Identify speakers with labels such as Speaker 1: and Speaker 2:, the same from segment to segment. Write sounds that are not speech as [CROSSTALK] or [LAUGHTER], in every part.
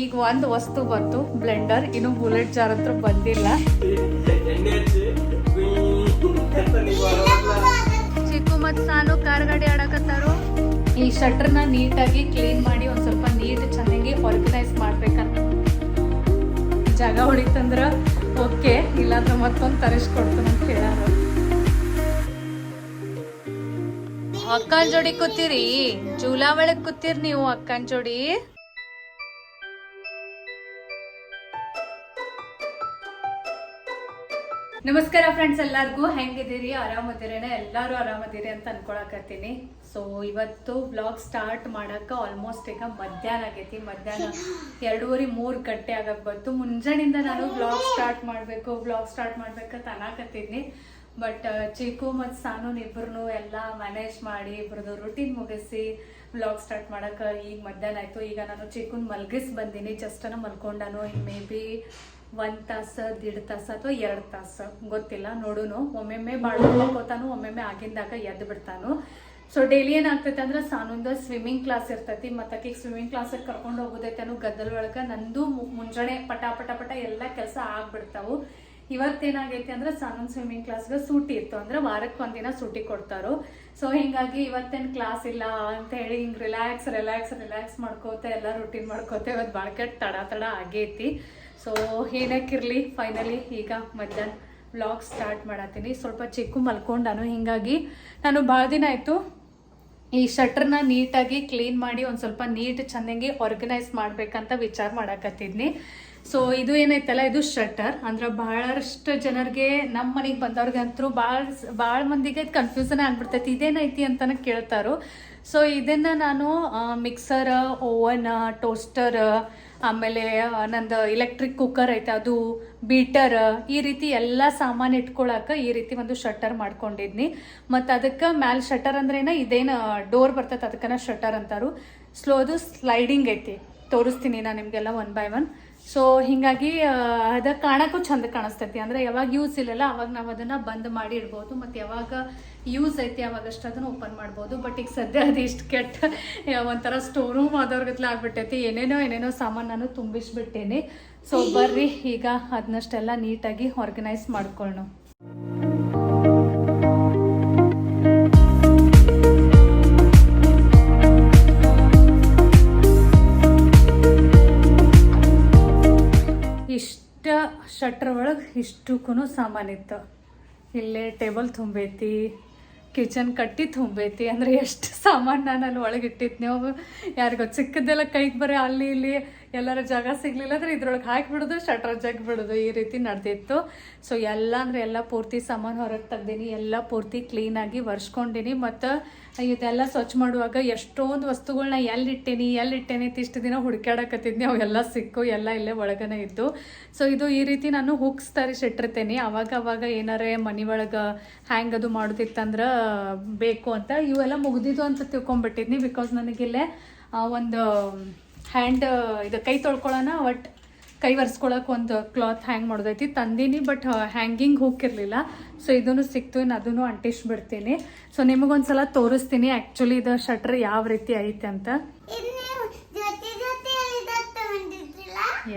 Speaker 1: ಈಗ ಒಂದು ವಸ್ತು ಬಂತು ಬ್ಲೆಂಡರ್ ಇನ್ನು ಬುಲೆಟ್ ಜಾರ್ ಹತ್ರ ಬಂದಿಲ್ಲ. ಚಿಕ್ಕ ಮತ್ ಕಾರ್ ಗಾಡಿ ಆಡಕತ್ತಾರು. ಈ ಶಟರ್ನ ನೀಟಾಗಿ ಕ್ಲೀನ್ ಮಾಡಿ ಒಂದ್ ಸ್ವಲ್ಪ ನೀಟ್ ಚೆನ್ನಾಗಿ ಆರ್ಗನೈಸ್ ಮಾಡ್ಬೇಕಂತ. ಜಾಗ ಹೊಡಿತಂದ್ರ ಓಕೆ, ಇಲ್ಲಾಂದ್ರೆ ಮತ್ತೊಂದು ತರಿಸ್ಕೊಡ್ತಾನೆ ಅಂತ ಹೇಳ ಅಕ್ಕನ ಜೋಡಿ ಕೂತೀರಿ? ಜೂಲಾ ಒಳಗ್ ಕೂತೀರಿ ನೀವು ಅಕ್ಕನ ಜೋಡಿ? ನಮಸ್ಕಾರ ಫ್ರೆಂಡ್ಸ್ ಎಲ್ಲರಿಗೂ. ಹೆಂಗಿದ್ದೀರಿ? ಆರಾಮದಿರೇನ? ಎಲ್ಲರೂ ಆರಾಮದಿರಿ ಅಂತ ಅನ್ಕೊಳಕತ್ತೀನಿ. ಸೊ ಇವತ್ತು ಬ್ಲಾಗ್ ಸ್ಟಾರ್ಟ್ ಮಾಡಕ ಆಲ್ಮೋಸ್ಟ್ ಈಗ ಮಧ್ಯಾಹ್ನ ಆಗೈತಿ. ಮಧ್ಯಾಹ್ನ ಎರಡೂವರೆ ಮೂರು ಗಂಟೆ ಆಗಕ್ ಬಂತು. ಮುಂಜಾನಿಂದ ನಾನು ಬ್ಲಾಗ್ ಸ್ಟಾರ್ಟ್ ಮಾಡಬೇಕು ಬ್ಲಾಗ್ ಸ್ಟಾರ್ಟ್ ಮಾಡ್ಬೇಕಂತ ತನಕತ್ತೀನಿ ಬಟ್ ಚಿಕ್ಕು ಮತ್ತು ಸಾನು ಇಬ್ಬರನ್ನು ಎಲ್ಲ ಮ್ಯಾನೇಜ್ ಮಾಡಿ ಇಬ್ರದ್ದು ರುಟೀನ್ ಮುಗಿಸಿ ಬ್ಲಾಗ್ ಸ್ಟಾರ್ಟ್ ಮಾಡಕ ಈಗ ಮಧ್ಯಾಹ್ನ ಆಯ್ತು. ಈಗ ನಾನು ಚಿಕ್ಕನ್ ಮಲ್ಗಿಸ್ ಬಂದೀನಿ. ಜಸ್ಟ್ ಮಲ್ಕೊಂಡಾನು. ಮೇ ಬಿ ಒಂದ್ ತಾಸ, ದಿಡ್ ತಾಸ ಅಥವಾ ಎರಡ್ ತಾಸ, ಗೊತ್ತಿಲ್ಲ, ನೋಡುನು. ಒಮ್ಮೆಮ್ಮೆ ಬಾಳ್ಕೋತಾನು ಒಮ್ಮೆಮ್ಮೆ ಆಗಿಂದಾಗ ಎದ್ದು ಬಿಡ್ತಾನು. ಸೊ ಡೈಲಿ ಏನಾಗ್ತೈತೆ ಅಂದ್ರೆ ಸಾನೊಂದು ಸ್ವಿಮ್ಮಿಂಗ್ ಕ್ಲಾಸ್ ಇರ್ತೈತಿ. ಮತ್ತೆ ಆಕಿಗೆ ಸ್ವಿಮ್ಮಿಂಗ್ ಕ್ಲಾಸಿಗೆ ಕರ್ಕೊಂಡು ಹೋಗೋದೈತೆನು ಗದ್ದಲ ಒಳಗ, ನಂದು ಮುಂಜಾನೆ ಪಟ ಪಟ ಪಟ ಎಲ್ಲ ಕೆಲಸ ಆಗ್ಬಿಡ್ತಾವು. ಇವತ್ತೇನಾಗೈತಿ ಅಂದ್ರೆ ಸಾನೂನ್ ಸ್ವಿಮ್ಮಿಂಗ್ ಕ್ಲಾಸ್ಗೆ ಸೂಟಿ ಇತ್ತು. ಅಂದ್ರೆ ವಾರಕ್ಕೆ ಒಂದಿನ ಸೂಟಿ ಕೊಡ್ತಾರೋ. ಸೊ ಹಿಂಗಾಗಿ ಇವತ್ತೇನು ಕ್ಲಾಸ್ ಇಲ್ಲ ಅಂತ ಹೇಳಿ ಹಿಂಗೆ ರಿಲ್ಯಾಕ್ಸ್ ರಿಲ್ಯಾಕ್ಸ್ ರಿಲ್ಯಾಕ್ಸ್ ಮಾಡ್ಕೋತ, ಎಲ್ಲ ರೂಟೀನ್ ಮಾಡ್ಕೋತ ಇವತ್ತು ಬಾಳ್ಕೆ ತಡ ತಡ ಆಗೈತಿ. ಸೊ ಏನಕ್ಕಿರಲಿ ಫೈನಲಿ ಈಗ ಮಧ್ಯಾಹ್ನ ವ್ಲಾಗ್ ಸ್ಟಾರ್ಟ್ ಮಾಡತ್ತೀನಿ ಸ್ವಲ್ಪ ಚಿಕ್ಕು ಮಲ್ಕೊಂಡಾನು, ಹಿಂಗಾಗಿ ನಾನು ಭಾಳ ದಿನ ಆಯಿತು ಈ ಶಟ್ರನ್ನ ನೀಟಾಗಿ ಕ್ಲೀನ್ ಮಾಡಿ ಒಂದು ಸ್ವಲ್ಪ ನೀಟ್ ಚೆನ್ನಾಗಿ ಆರ್ಗನೈಸ್ ಮಾಡಬೇಕಂತ ವಿಚಾರ ಮಾಡಕತ್ತಿದ್ನಿ. ಸೊ ಇದು ಏನೈತಲ್ಲ, ಇದು ಶಟರ್ ಅಂದ್ರೆ ಬಹಳಷ್ಟು ಜನರಿಗೆ ನಮ್ಮ ಮನೆಗೆ ಬಂದವ್ರಿಗಂತೂ ಭಾಳ ಭಾಳ ಮಂದಿಗೆ ಕನ್ಫ್ಯೂಸನ್ ಆಗ್ಬಿಡ್ತೈತಿ. ಇದೇನೈತಿ ಅಂತಾನೆ ಕೇಳ್ತಾರೋ. ಸೊ ಇದನ್ನು ನಾನು ಮಿಕ್ಸರ್ ಓವನ್ ಟೋಸ್ಟರ್ ಆಮೇಲೆ ನಂದು ಎಲೆಕ್ಟ್ರಿಕ್ ಕುಕ್ಕರ್ ಐತೆ, ಅದು ಬೀಟರ್ ಈ ರೀತಿ ಎಲ್ಲ ಸಾಮಾನು ಇಟ್ಕೊಳಕ ಈ ರೀತಿ ಒಂದು ಶಟರ್ ಮಾಡ್ಕೊಂಡಿದ್ನಿ. ಮತ್ತು ಅದಕ್ಕೆ ಮ್ಯಾಲ್ ಶಟರ್ ಅಂದ್ರೇನ ಇದೇನು ಡೋರ್ ಬರ್ತೈತೆ, ಅದಕ್ಕನ ಶಟರ್ ಅಂತಾರು. ಸ್ಲೋ ಅದು ಸ್ಲೈಡಿಂಗ್ ಐತಿ. ತೋರಿಸ್ತೀನಿ ನಾನು ನಿಮಗೆಲ್ಲ ಒನ್ ಬೈ ಒನ್ ಸೊ ಹಿಂಗಾಗಿ ಅದ ಕಾಣಕ್ಕೂ ಚಂದ ಕಾಣಿಸ್ತೈತಿ. ಅಂದ್ರೆ ಯಾವಾಗ ಯೂಸ್ ಇಲ್ಲಲ್ಲ, ಅವಾಗ ನಾವು ಅದನ್ನ ಬಂದ್ ಮಾಡಿ ಇಡ್ಬೋದು. ಮತ್ತೆ ಯಾವಾಗ ಯೂಸ್ ಐತಿ, ಯಾವಾಗಷ್ಟು ಅದನ್ನು ಓಪನ್ ಮಾಡ್ಬೋದು. ಬಟ್ ಈಗ ಸದ್ಯ ಅದು ಇಷ್ಟು ಕೆಟ್ಟ ಒಂಥರ ಸ್ಟೋರ್ ರೂಮ್ ಆದವ್ರಿಗತ್ಲ ಆಗ್ಬಿಟ್ಟೈತಿ. ಏನೇನೋ ಏನೇನೋ ಸಾಮಾನು ನಾನು ತುಂಬಿಸ್ಬಿಟ್ಟೇನಿ. ಸೊ ಬರ್ರಿ, ಈಗ ಅದನ್ನಷ್ಟೆಲ್ಲ ನೀಟಾಗಿ ಆರ್ಗನೈಸ್ ಮಾಡ್ಕೊಳ್ಳೋಣ ಇಷ್ಟ ಶಟ್ರ್ ಒಳಗೆ ಇಷ್ಟಕ್ಕೂ ಸಾಮಾನಿತ್ತು ಇಲ್ಲೇ ಟೇಬಲ್ ತುಂಬೈತಿ ಕಿಚನ್ ಕಟ್ಟಿ ತುಂಬೈತಿ ಅಂದ್ರೆ ಎಷ್ಟು ಸಾಮಾನು ನಾನು ಅಲ್ಲಿ ಒಳಗೆ ಇಟ್ಟಿದ್ನೋ ಯಾರಿಗೋ ಚಿಕ್ಕದೆಲ್ಲ ಕೈಗೆ ಬರೀ ಅಲ್ಲಿ ಇಲ್ಲಿ ಎಲ್ಲರ ಜಾಗ ಸಿಗ್ಲಿಲ್ಲ ಅಂದ್ರೆ ಇದ್ರೊಳಗೆ ಹಾಕಿಬಿಡೋದು ಶಟರ್ ಜಗ್ ಬಿಡೋದು ಈ ರೀತಿ ನಡೆದಿತ್ತು. ಸೊ ಎಲ್ಲ ಅಂದ್ರೆ ಎಲ್ಲ ಪೂರ್ತಿ ಸಾಮಾನು ಹೊರಗೆ ತೆಗ್ದೀನಿ, ಎಲ್ಲ ಪೂರ್ತಿ ಕ್ಲೀನಾಗಿ ಒರೆಸ್ಕೊಂಡಿನಿ. ಮತ್ತು ಇದೆಲ್ಲ ಸ್ವಚ್ಛ ಮಾಡುವಾಗ ಎಷ್ಟೊಂದು ವಸ್ತುಗಳನ್ನ ಎಲ್ಲಿ ಇಟ್ಟೇನಿ ಎಲ್ಲಿ ಇಟ್ಟೇನಿ ಇಷ್ಟು ದಿನ ಹುಡುಕಾಡಕತ್ತಿದ್ನಿ ಅವೆಲ್ಲ ಸಿಕ್ಕು, ಎಲ್ಲ ಇಲ್ಲೇ ಒಳಗನೆ ಇದ್ದು. ಸೊ ಇದು ಈ ರೀತಿ ನಾನು ಹುಕ್ಸ್ ತರಿಸಿಟ್ಟಿರ್ತೇನೆ ಅವಾಗ ಅವಾಗ ಏನಾರೇ ಮನೆ ಒಳಗೆ ಹ್ಯಾಂಗ್ ಅದು ಮಾಡೋದಿತ್ತಂದ್ರೆ ಬೇಕು ಅಂತ. ಇವೆಲ್ಲ ಮುಗ್ದಿದ್ದು ಅಂತ ತಿಳ್ಕೊಂಬಿಟ್ಟಿದ್ನಿ ಬಿಕಾಸ್ ನನಗಿಲ್ಲೇ ಒಂದು ಹ್ಯಾಂಡ್ ಇದು ಕೈ ತೊಳ್ಕೊಳ್ಳೋಣ ಬಟ್ ಕೈ ಒರೆಸ್ಕೊಳಕ್ಕೆ ಒಂದು ಕ್ಲಾತ್ ಹ್ಯಾಂಗ್ ಮಾಡೋದೈತಿ. ತಂದೀನಿ ಬಟ್ ಹ್ಯಾಂಗಿಂಗ್ ಹೋಗಿರಲಿಲ್ಲ ಸೊ ಇದೂ ಸಿಕ್ತು ಇನ್ನು ಅದನ್ನು ಅಂಟಿಸ್ಬಿಡ್ತೀನಿ. ಸೊ ನಿಮಗೊಂದ್ಸಲ ತೋರಿಸ್ತೀನಿ ಆ್ಯಕ್ಚುಲಿ ಇದು ಶಟ್ರ್ ಯಾವ ರೀತಿ ಐತೆ ಅಂತ.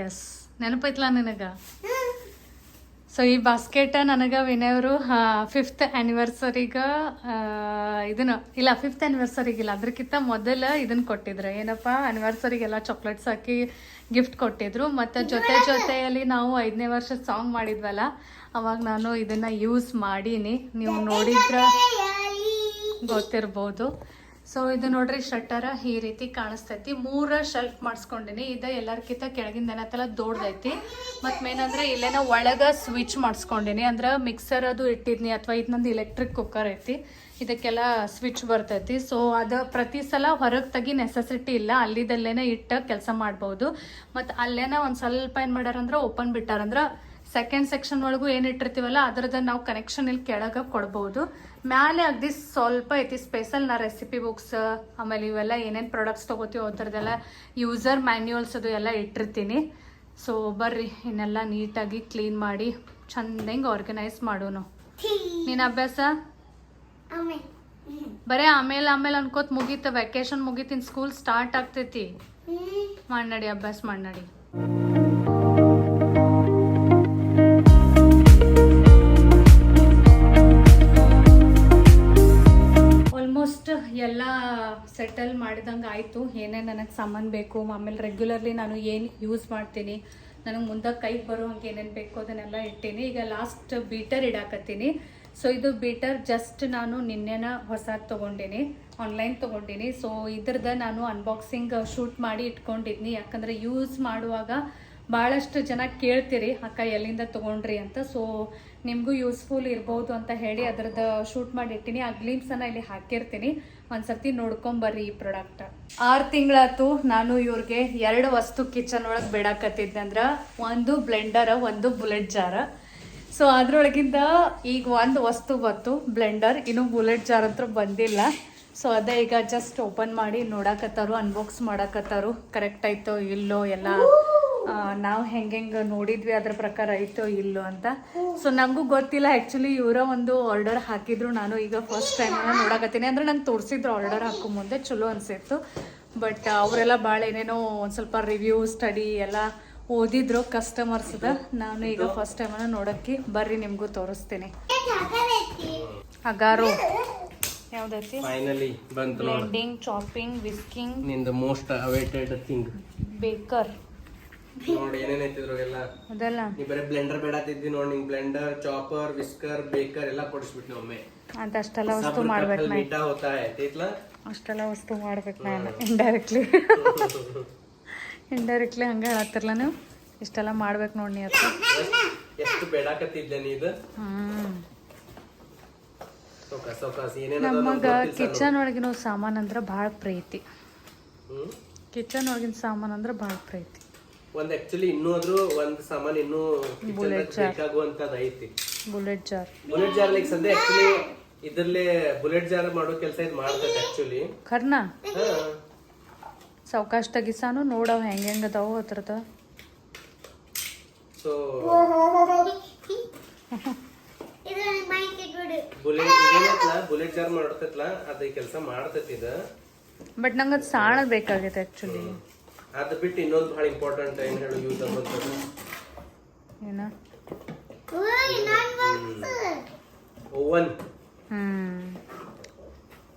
Speaker 1: ಎಸ್ ನೆನಪೈತ್ಲಾ ನಿನಗೆ? ಸೊ ಈ ಬಾಸ್ಕೆಟ್ ನನಗೆ ವಿನಯವರು ಫಿಫ್ತ್ ಆ್ಯನಿವರ್ಸರಿಗ ಇದನ್ನ, ಇಲ್ಲ ಫಿಫ್ತ್ ಆ್ಯನಿವರ್ಸರಿಗಿಲ್ಲ ಅದಕ್ಕಿಂತ ಮೊದಲ ಇದನ್ನ ಕೊಟ್ಟಿದ್ರು. ಏನಪ್ಪ ಆ್ಯನಿವರ್ಸರಿಗೆಲ್ಲ ಚಾಕ್ಲೇಟ್ಸ್ ಹಾಕಿ ಗಿಫ್ಟ್ ಕೊಟ್ಟಿದ್ರು. ಮತ್ತು ಜೊತೆ ಜೊತೆಯಲ್ಲಿ ನಾವು ಐದನೇ ವರ್ಷದ ಸಾಂಗ್ ಮಾಡಿದ್ವಲ್ಲ, ಅವಾಗ ನಾನು ಇದನ್ನ ಯೂಸ್ ಮಾಡೀನಿ. ನೀವು ನೋಡಿದ್ರೆ ಗೊತ್ತಿರ್ಬೋದು. ಸೊ ಇದು ನೋಡ್ರಿ ಶಟ್ಟರ ಈ ರೀತಿ ಕಾಣಿಸ್ತೈತಿ. ಮೂರ ಶೆಲ್ಫ್ ಮಾಡಿಸ್ಕೊಂಡಿನಿ. ಇದು ಎಲ್ಲರ್ಕಿಂತ ಕೆಳಗಿಂದ ಏನತ್ತಲ್ಲ ದೊಡ್ಡದೈತಿ. ಮತ್ತು ಮೇನಂದ್ರೆ ಇಲ್ಲೇನ ಒಳಗ ಸ್ವಿಚ್ ಮಾಡಿಸ್ಕೊಂಡಿನಿ. ಅಂದ್ರೆ ಮಿಕ್ಸರ್ ಅದು ಇಟ್ಟಿದ್ನಿ, ಅಥವಾ ಇದು ನಂದು ಎಲೆಕ್ಟ್ರಿಕ್ ಕುಕ್ಕರ್ ಐತಿ. ಇದಕ್ಕೆಲ್ಲ ಸ್ವಿಚ್ ಬರ್ತೈತಿ. ಸೊ ಅದು ಪ್ರತಿ ಸಲ ಹೊರಗೆ ತೆಗಿ ನೆಸೆಸಿಟಿ ಇಲ್ಲ. ಅಲ್ಲಿದಲ್ಲೇನೆ ಇಟ್ಟ ಕೆಲಸ ಮಾಡ್ಬೋದು. ಮತ್ತು ಅಲ್ಲೇನ ಒಂದು ಸ್ವಲ್ಪ ಏನು ಮಾಡ್ಯಾರಂದ್ರೆ ಓಪನ್ ಬಿಟ್ಟಾರಂದ್ರೆ ಸೆಕೆಂಡ್ ಸೆಕ್ಷನ್ ಒಳಗೂ ಏನು ಇಟ್ಟಿರ್ತೀವಲ್ಲ ಅದ್ರದ್ದು ನಾವು ಕನೆಕ್ಷನ್ ಇಲ್ಲಿ ಕೆಳಗೆ ಕೊಡ್ಬೋದು. ಮ್ಯಾಲೆ ಅಗದಿ ಸ್ವಲ್ಪ ಐತಿ ಸ್ಪೆಷಲ್ ನಾ ರೆಸಿಪಿ ಬುಕ್ಸ್ ಆಮೇಲೆ ಇವೆಲ್ಲ ಏನೇನು ಪ್ರಾಡಕ್ಟ್ಸ್ ತೊಗೋತೀವೋ ಥರದೆಲ್ಲ ಯೂಸರ್ ಮ್ಯಾನ್ಯುವಲ್ಸ್ ಅದು ಎಲ್ಲ ಇಟ್ಟಿರ್ತೀನಿ. ಸೊ ಬರ್ರಿ ಇನ್ನೆಲ್ಲ ನೀಟಾಗಿ ಕ್ಲೀನ್ ಮಾಡಿ ಚಂದಂಗೆ ಆರ್ಗನೈಸ್ ಮಾಡೋನು. ನಿನ್ನ ಅಭ್ಯಾಸ? ಬರೇ ಆಮೇಲೆ ಆಮೇಲೆ ಅನ್ಕೋತ ಮುಗೀತ ವೆಕೇಶನ್ ಮುಗೀತಿನ ಸ್ಕೂಲ್ ಸ್ಟಾರ್ಟ್ ಆಗ್ತೈತಿ. ಮಾಡಿ ಅಭ್ಯಾಸ ಮಾಡ್ನಡಿ ಸೆಟಲ್ ಮಾಡಿದಂಗೆ ಆಯಿತು. ಏನೇ ನನಗೆ ಸಾಮಾನು ಬೇಕು, ಆಮೇಲೆ ರೆಗ್ಯುಲರ್ಲಿ ನಾನು ಏನು ಯೂಸ್ ಮಾಡ್ತೀನಿ, ನನಗೆ ಮುಂದೆ ಕೈಗೆ ಬರೋ ಹಂಗೆ ಏನೇನು ಬೇಕು ಅದನ್ನೆಲ್ಲ ಇಟ್ಟೀನಿ. ಈಗ ಲಾಸ್ಟ್ ಬೀಟರ್ ಇಡಾಕತ್ತೀನಿ. ಸೊ ಇದು ಬೀಟರ್ ಜಸ್ಟ್ ನಾನು ನಿನ್ನೆನ ಹೊಸದು ತೊಗೊಂಡಿನಿ ಆನ್ಲೈನ್ ತೊಗೊಂಡಿನಿ. ಸೊ ಇದ್ರದ್ದು ನಾನು ಅನ್ಬಾಕ್ಸಿಂಗ್ ಶೂಟ್ ಮಾಡಿ ಇಟ್ಕೊಂಡಿದ್ನಿ. ಯಾಕಂದರೆ ಯೂಸ್ ಮಾಡುವಾಗ ಭಾಳಷ್ಟು ಜನ ಕೇಳ್ತೀರಿ, ಅಕ್ಕ, ಎಲ್ಲಿಂದ ತೊಗೊಂಡ್ರಿ? ಅಂತ. ಸೊ ನಿಮಗೂ ಯೂಸ್ಫುಲ್ ಇರ್ಬೋದು ಅಂತ ಹೇಳಿ ಅದ್ರದ್ದು ಶೂಟ್ ಮಾಡಿ ಇಟ್ಟಿನಿ. ಆ ಗ್ಲೀಮ್ಸನ್ನು ಇಲ್ಲಿ ಹಾಕಿರ್ತೀನಿ. ಒಂದ್ಸರ್ತಿ ನೋಡ್ಕೊಂಬರ್ರಿ ಈ ಪ್ರಾಡಕ್ಟ್ ಆರು ತಿಂಗಳಾತು ನಾನು ಇವ್ರಿಗೆ ಎರಡು ವಸ್ತು ಕಿಚನ್ ಒಳಗೆ ಬಿಡಾಕತ್ತಿದ್ದೆ ಅಂದ್ರೆ ಒಂದು ಬ್ಲೆಂಡರ್ ಒಂದು ಬುಲೆಟ್ ಜಾರ ಸೊ ಅದ್ರೊಳಗಿಂದ ಈಗ ಒಂದು ವಸ್ತು ಬಂತು ಬ್ಲೆಂಡರ್ ಇನ್ನು ಬುಲೆಟ್ ಜಾರ್ ಅಂತೂ ಬಂದಿಲ್ಲ. ಸೊ ಅದೇ ಈಗ ಜಸ್ಟ್ ಓಪನ್ ಮಾಡಿ ನೋಡಾಕತ್ತಾರು ಅನ್ಬಾಕ್ಸ್ ಮಾಡಾಕತ್ತಾರು. ಕರೆಕ್ಟ್ ಆಯ್ತೋ ಇಲ್ಲೋ, ಎಲ್ಲ ನಾವು ಹೆಂಗೆ ನೋಡಿದ್ವಿ ಅದ್ರ ಪ್ರಕಾರ ಐತೋ ಇಲ್ಲೋ ಅಂತ. ಸೊ ನನಗೂ ಗೊತ್ತಿಲ್ಲ. ಆ್ಯಕ್ಚುಲಿ ಇವರ ಒಂದು ಆರ್ಡರ್ ಹಾಕಿದ್ರು. ನಾನು ಈಗ ಫಸ್ಟ್ ಟೈಮ್ ನೋಡಕತ್ತೀನಿ. ಅಂದ್ರೆ ನಂಗೆ ತೋರಿಸಿದ್ರು ಆರ್ಡರ್ ಹಾಕೋ ಮುಂದೆ. ಚಲೋ ಅನಿಸಿತ್ತು. ಬಟ್ ಅವರೆಲ್ಲ ಭಾಳ ಏನೇನೋ ಒಂದು ಸ್ವಲ್ಪ ರಿವ್ಯೂ ಸ್ಟಡಿ ಎಲ್ಲ ಓದಿದ್ರು ಕಸ್ಟಮರ್ಸ್ದ ನಾನು ಈಗ ಫಸ್ಟ್ ಟೈಮ್ ನೋಡೋಕ್ಕೆ ಬರ್ರಿ ನಿಮಗೂ ತೋರಿಸ್ತೀನಿ. ಅಗಾರು ಯಾವ್ದೈತಿ?
Speaker 2: ಫೈನಲಿ ಬಂತು
Speaker 1: ಚಾಪಿಂಗ್
Speaker 2: ವಿಸ್ಕಿಂಗ್ನಿಂದ ಮೋಸ್ಟ್ ಅವೇಟೆಡ್ ಥಿಂಗ್
Speaker 1: ಬೇಕರ್
Speaker 2: ನೋಡಿ ಏನೇನ್ ಐತಿದ್ರೊಗೆಲ್ಲ
Speaker 1: ಅದಲ್ಲ.
Speaker 2: ನೀ ಬರೀ ಬ್ಲೆಂಡರ್ ಬೇಡಾತಿದ್ದಿ ನೋಡಿ ನಿಂಗೆ ಬ್ಲೆಂಡರ್ ಚಾಪರ್ ವಿಸ್ಕರ್ ಬೇಕರ್ ಎಲ್ಲ ಕೊಡಿಸ್ಬಿಟ್ಟು ಒಮ್ಮೆ.
Speaker 1: ಅಂತ ಅಷ್ಟೆಲ್ಲ ವಸ್ತು ಮಾಡ್ಬೇಕು
Speaker 2: ನಾನು ಮೀಟಾ ಹೋತಾ
Speaker 1: ಅಷ್ಟೆಲ್ಲ [LAUGHS] ವಸ್ತು ಮಾಡ್ಬೇಕು ನಾನು ಇಂಡೈರೆಕ್ಟ್ಲಿ ಇಂಡೈರೆಕ್ಟ್ಲಿ ಹಂಗೆ ಹೇಳತ್ತಿರಲ್ಲ ನೀವು. ಇಷ್ಟೆಲ್ಲ ಮಾಡ್ಬೇಕು ನೋಡಿ ನೀ ಅತ್ತ
Speaker 2: ಎಷ್ಟು ಬೇಡಾಕತ್ತಿದ್ದೆ ನೀ ಇದು?
Speaker 1: ನಮಗ ಕಿಚನ್ ಒಳಗಿನ ಸಾಮಾನು ಅಂದ್ರೆ ಭಾಳ ಪ್ರೀತಿ. ಕಿಚನ್ ಒಳಗಿನ ಸಾಮಾನು ಅಂದ್ರೆ ಭಾಳ ಪ್ರೀತಿ.
Speaker 2: ಒಂದ್ ಆಕ್ಚುಲಿ ಇನ್ನೂ ಆದ್ರೂ ಒಂದ್ ಸಾಮಾನ್ ಇನ್ನೂ
Speaker 1: Bullet jar.
Speaker 2: ಬೇಕಾಗುವಂತದ್ ಐತಿ.
Speaker 1: Bullet jar
Speaker 2: bullet jar like ಸದ್ಯ ಆಕ್ಚುಲಿ ಇದರಲ್ಲೇ ಬುಲೆಟ್ ಜಾರ್ ಮಾಡೋ ಕೆಲಸ ಇದು ಮಾಡ್ತೈತೆ ಆಕ್ಚುಲಿ
Speaker 1: ಖರ್ನಾ ಸಾವಕಾಶ ತೆಗಿಸಾನು ನೋಡವ್ ಹೆಂಗೆ ಹೆಂಗೆ ಅದಾವ ಹತ್ರದ.
Speaker 2: ಸೊ ಬುಲೆಟ್ ಏನೈತ್ಲ [LAUGHS] ಬುಲೆಟ್ ಜಾರ್ ಮಾಡತೈತ್ಲ? ಅದ ಈ ಕೆಲಸ ಮಾಡ್ತೈತಿ ಇದ.
Speaker 1: ಬಟ್ ನಂಗೆ ಅದು ಸಾಣ ಬೇಕಾಗೈತೆ ಆ್ಯಕ್ಚುಲಿ
Speaker 2: ಅದ್ ಬಿಟ್ಟು ಇನ್ನೊಂದು ಬಹಳ ಇಂಪಾರ್ಟೆಂಟ್ ಏನು ಹೇಳು ಯೂಸ್ ಆಗುತ್ತೆ
Speaker 1: ಏನ?
Speaker 2: ಓವನ್
Speaker 1: ಹ್ಮ್.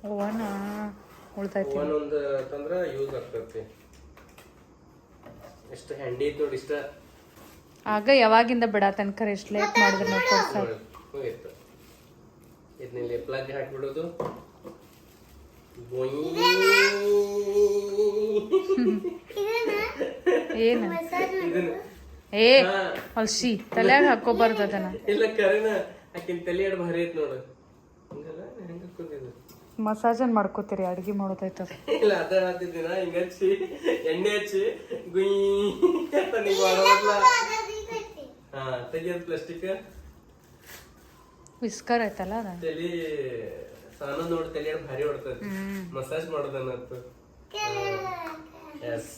Speaker 1: ಓವನ. ಉಳ್ದೈತಿ.
Speaker 2: ಓವನ್ ಒಂದು ಅಂತಂದ್ರೆ ಯೂಸ್ ಆಗ್ತೈತಿ. ಎಷ್ಟು ಹ್ಯಾಂಡಿ ಇತ್ತು ನೋಡಿ ಇಷ್ಟ.
Speaker 1: ಆಗ ಯಾವಾಗಿಂದ ಬಿಡ ತನಕ ಎಷ್ಟು ಲೇಟ್ ಮಾಡಿದ್ರೆ ನಾವು ಕೊಡ್ಸ.
Speaker 2: ಹೋಗಿತ್ತು. ಇದನ್ನಿಲ್ಲಿ ಪ್ಲಗ್ ಹಾಕ್ಬಿಡೋದು ಗೊಯ್.
Speaker 3: ಇದನ್ನ
Speaker 1: ಏನು
Speaker 3: ಮಸಾಜ್
Speaker 2: ಇದನ್ನ
Speaker 1: ಏ
Speaker 2: ಹಾ.
Speaker 1: ಹೊಲ್ಸಿ ತಲ್ಯಾಗ ಹಾಕೋಬಾರ್ದು ಅದನ್ನ
Speaker 2: ಇಲ್ಲ ಕರೆನ ಆಕಿನ ತಲೆ ಎರಡು ಭಾರಿ ಐತಿ ನೋಡು. ಹಂಗಲ್ಲ ಹೆಂಗ ಹಾಕೋದಿದು
Speaker 1: ಮಸಾಜನ್ ಮಾಡ್ಕೋತೀರಿ? ಅಡ್ಗೆ ಮಾಡೋದೈತ
Speaker 2: ಇಲ್ಲ ಅದ ಹೇಳ್ತಿದ್ದೀನ ಹಿಂಗ ಹಚ್ಚಿ ಎಣ್ಣೆ ಹಚ್ಚಿ ಗುಯ್ ಅಂತ ನೀವು ಮಾಡೋದ್ಲ
Speaker 3: ಅದೈತಿ
Speaker 2: ಹಾ ತೆಗಿಯೋದು ಪ್ಲಾಸ್ಟಿಕ್
Speaker 1: ವಿಸ್ಕರ್ ಐತಲ್ಲ ಅದ?
Speaker 2: ತಲಿ ಸಾನ ನೋಡಿ ತಲೆ ಭಾರಿ ಹೊಡ್ತೈತಿ. ಮಸಾಜ್ ಮಾಡೋದನ್ನತ್ತು ಎಸ್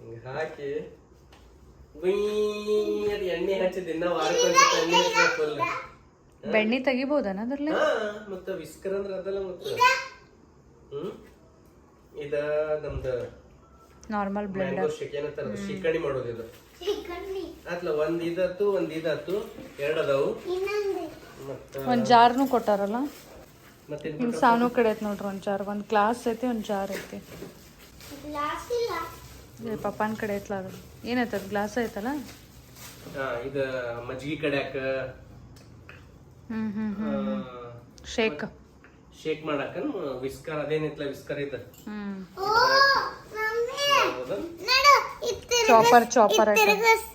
Speaker 2: ಹಿಂಗ ಹಾಕಿ. ಅದು ಎಣ್ಣೆ ಹಚ್ಚಿ ದಿನ ವಾರಕ್ಕೊಂದು ಎಣ್ಣೆ ಫುಲ್
Speaker 1: ಬೆಣ್ಣೆ ತೆಗಿಬೋದನ ಅದ್ರಲ್ಲಿ?
Speaker 2: ಮತ್ತೆ ವಿಸ್ಕರ್ ಅಂದ್ರ ಅದಲ್ಲ ಮತ್ತ ಹ್ಮ್. ಇದ ನಮ್ದು
Speaker 1: ನಾರ್ಮಲ್ ಬ್ಲೆಂಡರ್.
Speaker 2: ಮ್ಯಾಂಗೋ ತರ ಶಿಕಣಿ ಮಾಡೋದು ಇದು.
Speaker 3: ಅತ್ಲ
Speaker 2: ಆತ್ಲ ಒಂದ್ ಇದಾತು ಒಂದ್ ಇದಾತು ಎರಡ್ ಅದಾವು. ಮತ್ತ
Speaker 1: ಒಂದ್ ಜಾರ್ನು ಕೊಟ್ಟಾರಲ್ಲ?
Speaker 2: ಮತ್ತೆ
Speaker 1: ನಿಮ್ ಸಾನು ಕಡೆ ಐತೆ ನೋಡ್ರಿ ಒಂದ್ ಜಾರ್ ಒಂದ್ ಗ್ಲಾಸ್ ಐತಿ ಒಂದ್ ಜಾರ್ ಐತಿ. ಪಪ್ಪನ್ ಕಡೆ ಐತ್ಲ ಅದು. ಏನೈತ ಗ್ಲಾಸ್ ಐತಲ್ಲ?
Speaker 2: ಇದು ಮಜ್ಜಿಗೆ ಕಡೆ ಕಡ್ಯಾಕ
Speaker 1: ಹ್ಮ್ ಹ್ಮ್ ಹ್ಮ್ ಶೇಕ್.
Speaker 2: ಶೇಕ್ ಮಾಡಾಕ ವಿಸ್ಕರ್ ಅದೇನಿತ್ಲ ವಿಸ್ಕರ್ ಇದ?
Speaker 1: ಚಾಪರ್ ಐತಿ. ಚಾಪರ್
Speaker 2: ಭಾರಿ ಐತ್
Speaker 1: ಚಾಪರ್ ಐತ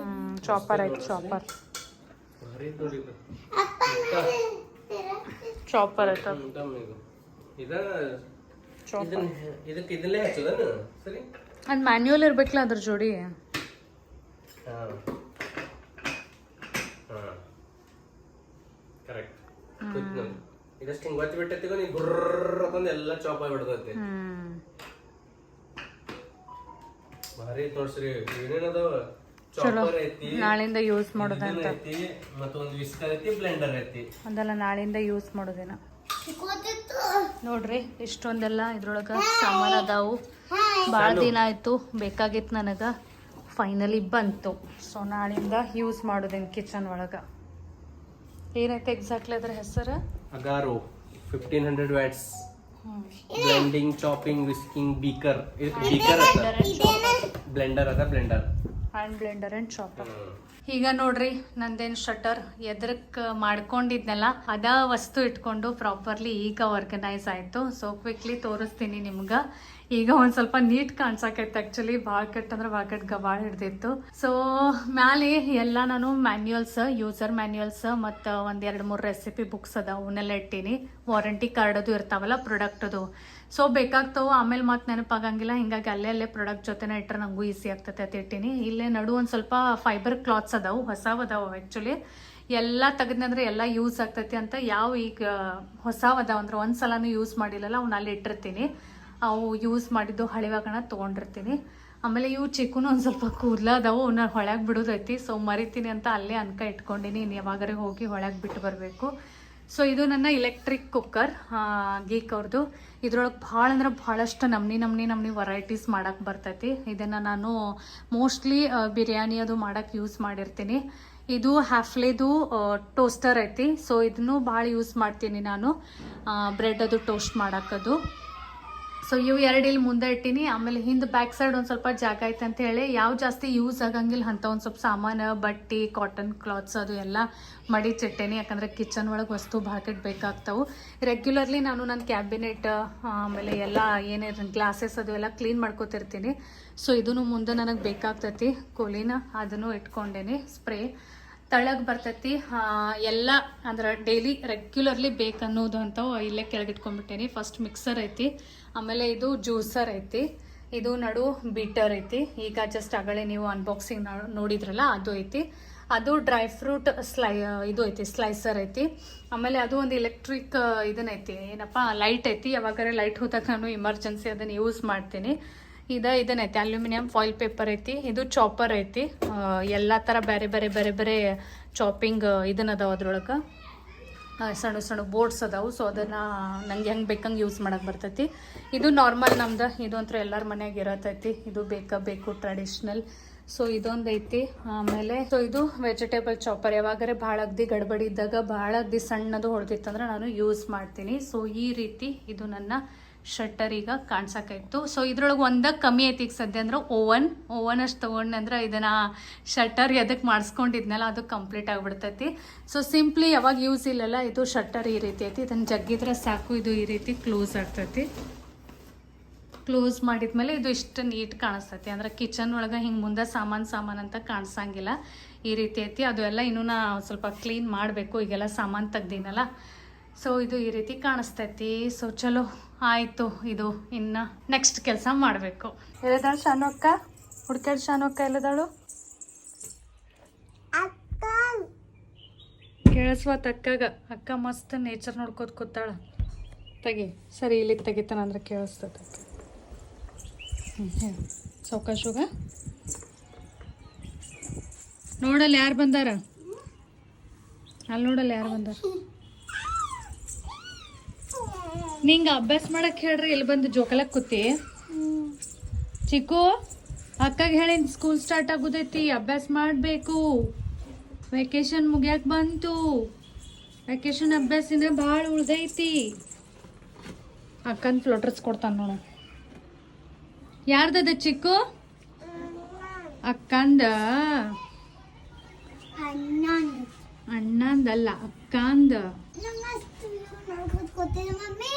Speaker 2: ಹ್ಮ್, ದಮ್ ಇದು ಇದ
Speaker 1: ಚಾಪರ್
Speaker 2: ಇದನ್ನ ಇದಕ್ಕೆ ಇದನ್ನೇ ಹಚ್ಚೋದನ? ಸರಿ.
Speaker 1: ಅದ್ ಮ್ಯಾನ್ಯುವಲ್ ಇರ್ಬೇಕಲ್ಲ ಅದ್ರ ಜೋಡಿ.
Speaker 2: ಹಾ. ಹಾ. ಕರೆಕ್ಟ್ ಇದಷ್ಟು ಹಿಂಗ್ ಒತ್ತಿ ಬಿಟ್ಟೈತಿಗೋ ನೀ ಗುರ್ರ ಅಂತಂದು ಎಲ್ಲ ಚಾಪ್ ಆಗಿಬಿಡ್ತೈತಿ.
Speaker 1: ಹ್ಮ್.
Speaker 2: ಭಾರಿ ಐತ್ ನೋಡ್ಸ್ರಿ ಏನೇನದಾವ ಐತಿ
Speaker 1: ನಾಳಿಂದ ಯೂಸ್ ಮಾಡೋದಂತ.
Speaker 2: ಐತಿ ಮತ್ತೊಂದು ವಿಸ್ಕರ್ ಐತಿ ಬ್ಲೆಂಡರ್ ಐತಿ.
Speaker 1: ಅದೆಲ್ಲ ನಾಳಿಂದ ಯೂಸ್ ಮಾಡೋದೇನ. ನೋಡ್ರಿ ಇಷ್ಟೊಂದೆಲ್ಲ ಇದ್ರೊಳಗ ಸಾಮಾನ್ ಅದಾವು. ಭಾಳ ದಿನ ಆಯ್ತು ಬೇಕಾಗಿತ್ತು ನನಗೆ. ಫೈನಲಿ ಬಂತು. ಸೊ ನಾಳಿಂದ ಯೂಸ್ ಮಾಡೋದೇನು ಕಿಚನ್ ಒಳಗ. ಏನೈತೆ ಎಕ್ಸಾಕ್ಟ್ಲಿ ಅದ್ರ ಹೆಸರು?
Speaker 2: Agaro fifteen hundred watts blending chopping whisking beaker beaker ಅದ. ಬ್ಲೆಂಡರ್ ಅದ blender
Speaker 1: hand blender and chopper. ಈಗ ನೋಡ್ರಿ, ನಂದೇನು ಶಟರ್ ಎದ್ರಕ್ ಮಾಡ್ಕೊಂಡಿದ್ನಲ್ಲ, ಅದ ವಸ್ತು ಇಟ್ಕೊಂಡು ಪ್ರಾಪರ್ಲಿ ಈಗ ಆರ್ಗನೈಸ್ ಆಯಿತು. ಸೊ ಕ್ವಿಕ್ಲಿ ತೋರಿಸ್ತೀನಿ ನಿಮ್ಗೆ. ಈಗ ಒಂದ್ ಸ್ವಲ್ಪ ನೀಟ್ ಕಾಣ್ಸಕೈತೆ ಆಕ್ಚುಲಿ ಭಾಳ ಕೆಟ್ಟ ಅಂದ್ರೆ ಭಾಳ ಕೆಟ್ಟ ಗಬಾಳ ಹಿಡ್ದಿತ್ತು. ಸೊ ಮ್ಯಾಲೆ ಎಲ್ಲ ನಾನು ಮ್ಯಾನ್ಯುಯಲ್ಸ್ ಯೂಸರ್ ಮ್ಯಾನ್ಯುಯಲ್ಸ್ ಮತ್ತು ಒಂದ್ ಎರಡು ಮೂರು ರೆಸಿಪಿ ಬುಕ್ಸ್ ಅದ ಅವನ್ನೆಲ್ಲ ಇಟ್ಟೀನಿ. ವಾರಂಟಿ ಕಾರ್ಡ್ ಅದು ಇರ್ತಾವಲ್ಲ ಪ್ರಾಡಕ್ಟದು ಸೊ ಬೇಕಾಗ್ತಾವ. ಆಮೇಲೆ ಮತ್ತೆ ನೆನಪಾಗಂಗಿಲ್ಲ. ಹಿಂಗಾಗಿ ಅಲ್ಲೇ ಅಲ್ಲೇ ಪ್ರಾಡಕ್ಟ್ ಜೊತೆನೇ ಇಟ್ಟರೆ ನನಗೂ ಈಸಿ ಆಗ್ತೈತೆ ಅಂತ ಇಟ್ಟಿನಿ. ಇಲ್ಲೇ ನಡು ಒಂದು ಸ್ವಲ್ಪ ಫೈಬರ್ ಕ್ಲಾತ್ಸ್ ಅದಾವು. ಹೊಸವು ಅದಾವು ಆ್ಯಕ್ಚುಲಿ ಎಲ್ಲ ತೆಗೆದ್ನಂದ್ರೆ ಎಲ್ಲ ಯೂಸ್ ಆಗ್ತೈತಿ ಅಂತ. ಯಾವ ಈಗ ಹೊಸವು ಅದಾವ ಅಂದ್ರೆ ಒಂದು ಯೂಸ್ ಮಾಡಿಲ್ಲಲ್ಲ ಅವ್ನ ಅಲ್ಲಿ ಇಟ್ಟಿರ್ತೀನಿ. ಅವು ಯೂಸ್ ಮಾಡಿದ್ದು ಹಳೆವಾಗಣ ತೊಗೊಂಡಿರ್ತೀನಿ. ಆಮೇಲೆ ಇವು ಚಿಕ್ಕನು ಒಂದು ಸ್ವಲ್ಪ ಕೂದಲ ಅದಾವು ನಾನು ಹೊಳ್ಯಾಗ ಬಿಡೋದೈತಿ. ಸೊ ಮರಿತೀನಿ ಅಂತ ಅಲ್ಲೇ ಅನ್ಕ ಇಟ್ಕೊಂಡಿನಿ. ಇನ್ನು ಯಾವಾಗರೆ ಹೋಗಿ ಹೊಳ್ಯಾಗ ಬಿಟ್ಟು ಬರಬೇಕು. ಸೊ ಇದು ನನ್ನ ಇಲೆಕ್ಟ್ರಿಕ್ ಕುಕ್ಕರ್ ಗೀಕ್ ಅವ್ರದ್ದು ಇದ್ರೊಳಗೆ ಭಾಳ ಅಂದ್ರೆ ಭಾಳಷ್ಟು ನಮ್ನಿ ನಮ್ನಿ ನಮ್ನಿ ವೆರೈಟೀಸ್ ಮಾಡೋಕ್ಕೆ ಬರ್ತೈತಿ. ಇದನ್ನು ನಾನು ಮೋಸ್ಟ್ಲಿ ಬಿರಿಯಾನಿ ಅದು ಮಾಡೋಕ್ಕೆ ಯೂಸ್ ಮಾಡಿರ್ತೀನಿ. ಇದು ಹ್ಯಾಫ್ಲೇದು ಟೋಸ್ಟರ್ ಐತಿ. ಸೊ ಇದನ್ನು ಭಾಳ ಯೂಸ್ ಮಾಡ್ತೀನಿ ನಾನು. ಬ್ರೆಡ್ ಅದು ಟೋಸ್ಟ್ ಮಾಡಕ್ಕದು ಸೊ ಇವು ಎರಡು ಇಲ್ಲಿ ಮುಂದೆ ಇಟ್ಟಿನಿ. ಆಮೇಲೆ ಹಿಂದೆ ಬ್ಯಾಕ್ ಸೈಡ್ ಒಂದು ಸ್ವಲ್ಪ ಜಾಗ ಐತೆ ಅಂತ ಹೇಳಿ. ಯಾವ ಜಾಸ್ತಿ ಯೂಸ್ ಆಗಂಗಿಲ್ಲ ಅಂತ ಒಂದು ಸ್ವಲ್ಪ ಸಾಮಾನು, ಬಟ್ಟೆ ಕಾಟನ್ ಕ್ಲಾತ್ಸ್ ಅದು ಎಲ್ಲ ಮಡಿಚಿಟ್ಟೇನಿ ಯಾಕಂದ್ರೆ ಕಿಚನ್ ಒಳಗೆ ವಸ್ತು ಬಾಕೆಟ್ ಬೇಕಾಗ್ತಾವು. ರೆಗ್ಯುಲರ್ಲಿ ನಾನು ನನ್ನ ಕ್ಯಾಬಿನೆಟ್ ಆಮೇಲೆ ಎಲ್ಲ ಏನೇ ಗ್ಲಾಸಸ್ ಅದು ಎಲ್ಲ ಕ್ಲೀನ್ ಮಾಡ್ಕೋತಿರ್ತೀನಿ. ಸೊ ಇದೂ ಮುಂದೆ ನನಗೆ ಬೇಕಾಗ್ತೈತಿ. ಕೋಲಿನ ಅದನ್ನು ಇಟ್ಕೊಂಡೇನಿ ಸ್ಪ್ರೇ ತಳಗ್ ಬರ್ತೈತಿ. ಎಲ್ಲ ಅಂದ್ರೆ ಡೈಲಿ ರೆಗ್ಯುಲರ್ಲಿ ಬೇಕನ್ನೋದು ಅಂತ ಇಲ್ಲೇ ಕೆಳಗಿಟ್ಕೊಂಡ್ಬಿಟ್ಟೇನಿ. ಫಸ್ಟ್ ಮಿಕ್ಸರ್ ಐತಿ. ಆಮೇಲೆ ಇದು ಜ್ಯೂಸರ್ ಐತಿ. ಇದು ನಡು ಬೀಟರ್ ಐತಿ. ಈಗ ಜಸ್ಟ್ ಆಗಲೇ ನೀವು ಅನ್ಬಾಕ್ಸಿಂಗ್ ನೋಡಿದ್ರಲ್ಲ, ಅದು ಐತಿ. ಅದು ಡ್ರೈ ಫ್ರೂಟ್ ಸ್ಲೈ ಇದು ಐತಿ ಸ್ಲೈಸರ್ ಐತಿ. ಆಮೇಲೆ ಅದು ಒಂದು ಎಲೆಕ್ಟ್ರಿಕ್ ಇದನ್ನೈತಿ ಏನಪ್ಪ ಲೈಟ್ ಐತಿ. ಯಾವಾಗಾರೆ ಲೈಟ್ ಹೋದಾಗ ನಾನು ಎಮರ್ಜೆನ್ಸಿ ಅದನ್ನು ಯೂಸ್ ಮಾಡ್ತೀನಿ. ಇದ ಇದನ್ನೈತಿ ಅಲ್ಯೂಮಿನಿಯಂ ಫಾಯಿಲ್ ಪೇಪರ್ ಐತಿ, ಇದು ಚಾಪರ್ ಐತಿ. ಎಲ್ಲಾ ಥರ ಬೇರೆ ಬೇರೆ ಬೇರೆ ಬೇರೆ ಚಾಪಿಂಗ್ ಇದನ್ನ ಅದಾವ ಅದ್ರೊಳಗೆ. ಸಣ್ಣ ಸಣ್ಣ ಬೋರ್ಡ್ಸ್ ಅದಾವು, ಸೊ ಅದನ್ನು ನಂಗೆ ಹೆಂಗೆ ಬೇಕಂಗೆ ಯೂಸ್ ಮಾಡಕ್ಕೆ ಬರ್ತೈತಿ. ಇದು ನಾರ್ಮಲ್ ನಮ್ದು, ಇದು ಒಂಥರ ಎಲ್ಲರ ಮನ್ಯಾಗ ಇರತೈತಿ. ಇದು ಬೇಕಾ, ಬೇಕು, ಟ್ರೆಡಿಷ್ನಲ್. ಸೊ ಇದೊಂದು ಐತಿ. ಆಮೇಲೆ, ಸೊ ಇದು ವೆಜಿಟೇಬಲ್ ಚಾಪರ್. ಯಾವಾಗಾರೆ ಭಾಳ ಅಗ್ದಿ ಗಡ್ಬಡಿ ಇದ್ದಾಗ ಭಾಳ ಅಗ್ದಿ ಸಣ್ಣದು ಹೊಡೆದಿತ್ತಂದ್ರೆ ನಾನು ಯೂಸ್ ಮಾಡ್ತೀನಿ. ಸೊ ಈ ರೀತಿ ಇದು ನನ್ನ ಶಟ್ಟರ್ ಈಗ ಕಾಣ್ಸಕ್ಕಾಯ್ತು. ಸೊ ಇದ್ರೊಳಗೆ ಒಂದಕ್ಕೆ ಕಮ್ಮಿ ಐತಿ ಈಗ ಸದ್ಯ ಅಂದ್ರೆ ಓವನ್ ಓವನ್ ಅಷ್ಟು ತೊಗೊಂಡೆ ಅಂದ್ರೆ ಇದನ್ನ ಶಟ್ಟರ್ ಎದಕ್ಕೆ ಮಾಡಿಸ್ಕೊಂಡಿದ್ನಲ್ಲ, ಅದು ಕಂಪ್ಲೀಟ್ ಆಗಿಬಿಡ್ತೈತಿ. ಸೊ ಸಿಂಪ್ಲಿ ಯಾವಾಗ ಯೂಸ್ ಇಲ್ಲಲ್ಲ, ಇದು ಶಟ್ಟರ್ ಈ ರೀತಿ ಐತಿ. ಇದನ್ನು ಜಗ್ಗಿದ್ರೆ ಸಾಕು, ಇದು ಈ ರೀತಿ ಕ್ಲೋಸ್ ಆಗ್ತೈತಿ. ಕ್ಲೋಸ್ ಮಾಡಿದ್ಮೇಲೆ ಇದು ಇಷ್ಟು ನೀಟ್ ಕಾಣಿಸ್ತೈತಿ. ಅಂದ್ರೆ ಕಿಚನ್ ಒಳಗೆ ಹಿಂಗೆ ಮುಂದೆ ಸಾಮಾನು ಸಾಮಾನು ಅಂತ ಕಾಣಿಸಂಗಿಲ್ಲ. ಈ ರೀತಿ ಐತಿ. ಅದು ಎಲ್ಲ ಇನ್ನೂ ಸ್ವಲ್ಪ ಕ್ಲೀನ್ ಮಾಡಬೇಕು. ಈಗೆಲ್ಲ ಸಾಮಾನು ತೆಗ್ದಿನಲ್ಲ. ಸೊ ಇದು ಈ ರೀತಿ ಕಾಣಿಸ್ತೈತಿ. ಸೊ ಚಲೋ ಆಯಿತು ಇದು. ಇನ್ನು ನೆಕ್ಸ್ಟ್ ಕೆಲಸ ಮಾಡಬೇಕು. ಎಲ್ಲದಾಳು ಶಾನು ಅಕ್ಕ ಹುಡ್ಕಾಡ್ ಶಾನು ಅಕ್ಕ ಎಲ್ಲದಾಳು
Speaker 3: ಅಕ್ಕ
Speaker 1: ಕೇಳಿಸ್ವತ್ ಅಕ್ಕಗ ಅಕ್ಕ ಮಸ್ತ್ ನೇಚರ್ ನೋಡ್ಕೋತ ಕೂತಾಳ. ತೆಗಿ. ಸರಿ ಇಲ್ಲಿ ತೆಗಿತಾನ ಅಂದ್ರೆ ಕೇಳಿಸ್ತದ ಹ್ಞೂ ಸೌಕಾಶುಗ ನೋಡಲ್ಲ ಯಾರು ಬಂದಾರ? ಅಲ್ಲಿ ನೋಡಲ್ಲ ಯಾರು ಬಂದಾರ? ನಿಂಗೆ ಅಭ್ಯಾಸ ಮಾಡಕ್ಕೆ ಹೇಳ್ರಿ ಇಲ್ಲಿ ಬಂದು ಜೋಕಲಕ್ ಕೂತಿ. ಚಿಕ್ಕು ಅಕ್ಕಗೆ ಹೇಳಿನ ಸ್ಕೂಲ್ ಸ್ಟಾರ್ಟ್ ಆಗೋದೈತಿ ಅಭ್ಯಾಸ ಮಾಡಬೇಕು. ವೆಕೇಶನ್ ಮುಗ್ಯಾಕ್ ಬಂತು. ವೆಕೇಶನ್ ಅಭ್ಯಾಸಿನ ಭಾಳ ಉಳ್ದೈತಿ. ಅಕ್ಕನ ಫ್ಲೋಟರ್ಸ್ ಕೊಡ್ತಾನ ನೋಡು. ಯಾರ್ದದ ಚಿಕ್ಕು? ಅಕ್ಕಂದ? ಅಣ್ಣಂದಲ್ಲ ಅಕ್ಕಂದ.
Speaker 3: ಕೂತಿದ್ದೆ ಮಮ್ಮಿ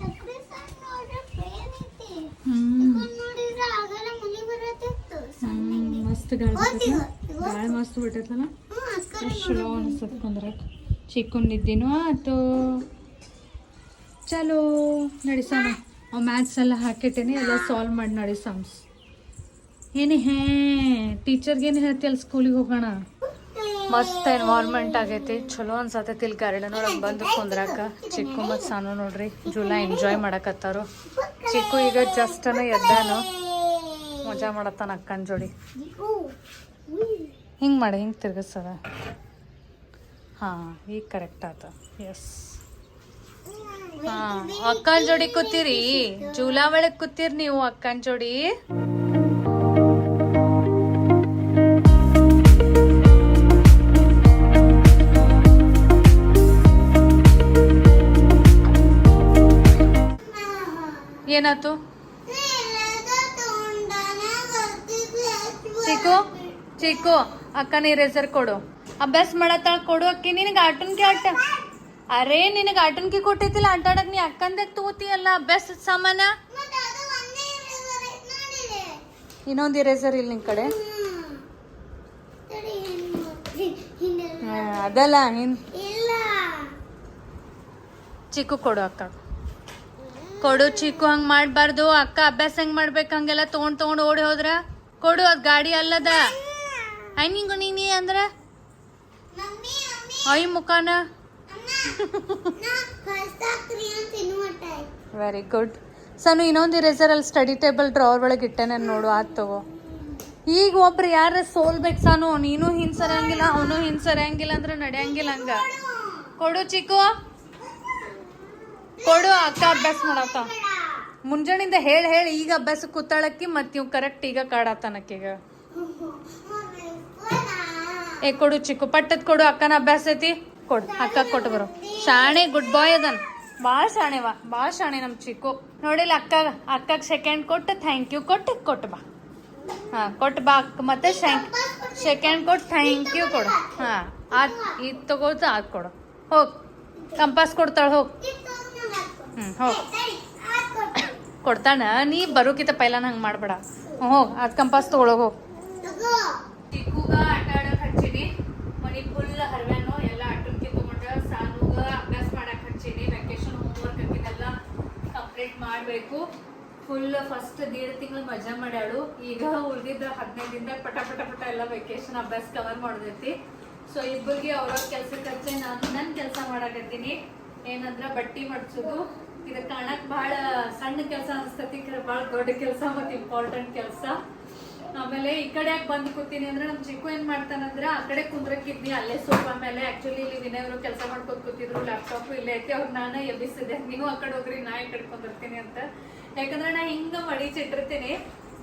Speaker 3: ತಕ್ಕಡಿ ಸಣ್ಣ ನೋಡ್ರೆ ಪ್ಲೇನ್ ಐತಿ ನೋಡಿದ್ರೆ ಆಗಲ್ಲ ಮನಿ ಬರತ್ತಿತ್ತು. ಸಣ್ಣ
Speaker 1: ಮಸ್ತ್ ಗಾಳಿ
Speaker 3: ಭಾಳ
Speaker 1: ಗಾಳಿ ಮಸ್ತ್ ಬಿಟ್ಟೈತಲ್ಲ? ಚಲೋ ಅನಿಸ್ತದ ಕುಂದ್ರಕ್ ಆತು? ಚಲೋ. ನಡಿಸೋಣ ಅವ್ ಮ್ಯಾಥ್ಸ್ ಎಲ್ಲ ಹಾಕಿಟ್ಟೇನೆ ಎಲ್ಲ ಸಾಲ್ವ್ ಮಾಡಿ ನಡೆಸಮ್ಸ್ ಏನೇ ಹೇ? ಟೀಚರ್ಗೇನು ಹೇಳ್ತಿಯಲ್ಲ ಸ್ಕೂಲಿಗೆ ಹೋಗೋಣ? ಮಸ್ತ್ ಎನ್ವೈರ್ಮೆಂಟ್ ಆಗೈತಿ. ಚಲೋ ಅನ್ಸತೈತಿ ಇಲ್ಲಿ ಗಾರ್ಡನ್ ಒಳಗೆ ಬಂದು ಕುಂದ್ರಾಕ. ಚಿಕ್ಕು ಮತ್ತು ಸಾನು ನೋಡ್ರಿ, ಜೂಲ ಎಂಜಾಯ್ ಮಾಡಕತ್ತಾರು. ಚಿಕ್ಕು ಈಗ ಜಸ್ಟನ ಎದ್ದಾನು. ಮಜಾ ಮಾಡತ್ತಾನ ಅಕ್ಕನ ಜೋಡಿ. ಹಿಂಗೆ ಮಾಡಿ, ಹಿಂಗೆ ತಿರ್ಗಿಸದ ಹಾಂ, ಈಗ ಕರೆಕ್ಟ್ ಆತ. ಎಸ್ ಹಾ, ಅಕ್ಕನ ಜೋಡಿ ಕೂತೀರಿ? ಜೂಲಾ ಒಳಗೆ ಕೂತೀರಿ ನೀವು ಅಕ್ಕನ ಜೋಡಿ? ಏನಾತು ಚಿಕ್ಕು ಚಿಕ್ಕು ಅಕ್ಕನ ಇರೇಸರ್ ಕೊಡು. ಅಭ್ಯಾಸ ಮಾಡತ್ತಾಳ ಕೊಡು ಅಕ್ಕಿ ನಿನಗೆ ಆಟನ್ಗೆ ಆಟ. ಅರೇ ನಿನಗೆ ಆಟನ್ಗೆ ಕೊಟ್ಟೈತಿಲ್ಲ ಆಟ ಆಡಕ್ ನೀ ಅಕ್ಕಂದೆ ತೂತಿಯಲ್ಲ ಅಭ್ಯಾಸ ಸಾಮಾನ? ಇನ್ನೊಂದು ಇರೇಸರ್ ಇಲ್ಲಿ ನಿನ್ ಕಡೆ. ಅದಲ್ಲ
Speaker 3: ನೀನ್
Speaker 1: ಚಿಕ್ಕು ಕೊಡು ಅಕ್ಕ. ಕೊಡು ಚಿಕ್ಕು ಹಂಗ್ ಮಾಡ್ಬಾರ್ದು, ಅಕ್ಕ ಅಭ್ಯಾಸ ಹೆಂಗ್ ಮಾಡ್ಬೇಕು ಹಂಗೆಲ್ಲ ತಗೊಂಡ್ ತಗೊಂಡ್ ಓಡಿ ಹೋದ್ರ? ಕೊಡು, ಅದ್ ಗಾಡಿ ಅಲ್ಲದ. ನಿಂಗು ನೀನಿ ಅಂದ್ರ? ಅಯ್ ಮುಖಾನ. ವೆರಿ ಗುಡ್ ಸನು ಇನ್ನೊಂದು ಇರೇಸರ್ ಅಲ್ಲಿ ಸ್ಟಡಿ ಟೇಬಲ್ ಡ್ರಾವರ್ ಒಳಗೆ ಇಟ್ಟೆನೆ ನೋಡು, ಆತ್ ತಗೋ. ಈಗ ಒಬ್ರು ಯಾರ ಸೋಲ್ಬೇಕು ಸಾನು? ನೀನು ಹಿಂಸರಂಗಿಲ್ಲ, ಅವನು ಹಿಂಸರಂಗಿಲ್ಲ ಅಂದ್ರೆ ನಡೆಯಂಗಿಲ್ಲ ಹಂಗ. ಕೊಡು ಚಿಕ್ಕು ಕೊಡು ಅಕ್ಕ ಅಭ್ಯಾಸ ಮಾಡಾಕ. ಮುಂಜಾನಿಂದ ಹೇಳಿ ಹೇಳಿ ಈಗ ಅಭ್ಯಾಸ ಕೂತಾಳಕ್ಕಿ ಮತ್ ಇವ್ ಕರೆಕ್ಟ್ ಈಗ ಕಾಡಾತನಕ್ಕೀಗ ಏ ಕೊಡು ಚಿಕ್ಕು, ಪಟ್ಟದ್ ಕೊಡು, ಅಕ್ಕನ ಅಭ್ಯಾಸ ಐತಿ. ಕೊಡು, ಅಕ್ಕ ಕೊಟ್ಟು ಬರೋ. ಶಾಣೆ ಗುಡ್ ಬಾಯ್ ಅದನ್. ಭಾಳ ಶಾಣೆ ವಾ ಭಾಳ ಶಾಣೆ ನಮ್ ಚಿಕ್ಕು. ನೋಡಿಲ್ಲ ಅಕ್ಕ, ಅಕ್ಕಗ್ ಸೆಕೆಂಡ್ ಕೊಟ್ಟು ಥ್ಯಾಂಕ್ ಯು ಕೊಟ್ಟು ಕೊಟ್ಟು ಬಾ. ಹಾ, ಕೊಟ್ಟು ಬಾ ಅಕ್ಕ, ಮತ್ತೆ ಸೆಕೆಂಡ್ ಕೊಟ್ಟು ಥ್ಯಾಂಕ್ ಯು ಕೊಡು. ಹಾ, ಆತ್ ಇದು ತಗೋತ ಅದ್ ಕೊಡು. ಹೋಗ್ ಕಂಪಾಸ್ ಕೊಡ್ತಾಳ, ಹೋಗ್. ಹ್ಮ್ ಹೋಗ್ ಕೊಡ್ತಾನ? ನೀ ಬರೋಕಿತ ಪೈಲಾನ ಹಂಗೆ ಮಾಡ್ಬೇಡ. ಹ್ಞೂ ಅದ್ ಕಂಪಾಸ್ ತೊಗೊಳಗೆ ಹೋಗು ಚಿಕ್ಕುಗ ಆಟ ಆಡಕ್ ಹಚ್ಚಿನಿ. ಮನಿ ಫುಲ್ ಹರ್ವ್ಯಾನು, ಎಲ್ಲ ಆಟಕ್ಕೆ ತಗೊಂಡ ಸಾನುಗ ಅಭ್ಯಾಸ ಮಾಡಕ್ಕೆ ಹಚ್ಚಿನಿ. ವೆಕೇಶನ್ ಹೋಮ್ವರ್ಕ್ ಹಾಕಿದೆಲ್ಲ ಕಂಪ್ಲೀಟ್ ಮಾಡಬೇಕು. ಫುಲ್ ಫಸ್ಟ್ ದೀಡ್ ತಿಂಗಳು ಮಜಾ ಮಾಡ್ಯಾಳು. ಈಗ ಉಳಿದಿದ್ದ ಹದಿನೈದು ದಿನದಾಗ ಪಟ ಪಟ ಪಟ ಎಲ್ಲ ವೆಕೇಶನ್ ಅಭ್ಯಾಸ ಕವರ್ ಮಾಡಿದೈತಿ. ಸೊ ಇಬ್ಬರಿಗೆ ಅವ್ರವ್ರ ಕೆಲ್ಸಕ್ಕೆ ಹಚ್ಚಿ, ನಾನು ನನ್ನ ಕೆಲಸ ಮಾಡಕತ್ತೀನಿ. ಏನಂದ್ರ ಬಟ್ಟಿ ಮಡ್ಸೋದು. ಇದು ಕಾಣಕ್ ಬಹಳ ಸಣ್ಣ ಕೆಲಸ ಅನಿಸ್ತತಿ ಬಹಳ ದೊಡ್ಡ ಕೆಲಸ ಮತ್ತು ಇಂಪಾರ್ಟೆಂಟ್ ಕೆಲಸ. ಆಮೇಲೆ ಈ ಕಡೆ ಯಾಕೆ ಬಂದು ಕೂತೀನಿ ಅಂದ್ರೆ ನಮ್ ಚಿಕ್ಕು ಏನ್ ಮಾಡ್ತಾನಂದ್ರೆ ಆ ಕಡೆ ಕುಂದ್ರಕ್ಕಿದ್ನಿ ಅಲ್ಲೇ ಸೋಫಾ ಮೇಲೆ. ಆಕ್ಚುಲಿ ಇಲ್ಲಿ ವಿನಯ್ ಅವರು ಕೆಲಸ ಮಾಡ್ಕೊತ ಕೂತಿದ್ರು ಲ್ಯಾಪ್ಟಾಪ್ ಇಲ್ಲೇ ಐತಿ, ಅವ್ರು ನಾನು ಎಬ್ಬಿಸಿದೆ. ನೀವು ಆ ಕಡೆ ಹೋಗ್ರಿ, ನಾ ಈ ಕಡೆ ಕುಂದಿರ್ತೀನಿ ಅಂತ. ಯಾಕಂದ್ರೆ ನಾ ಹಿಂಗ ಮಡಿಚಿಟ್ಟಿರ್ತೀನಿ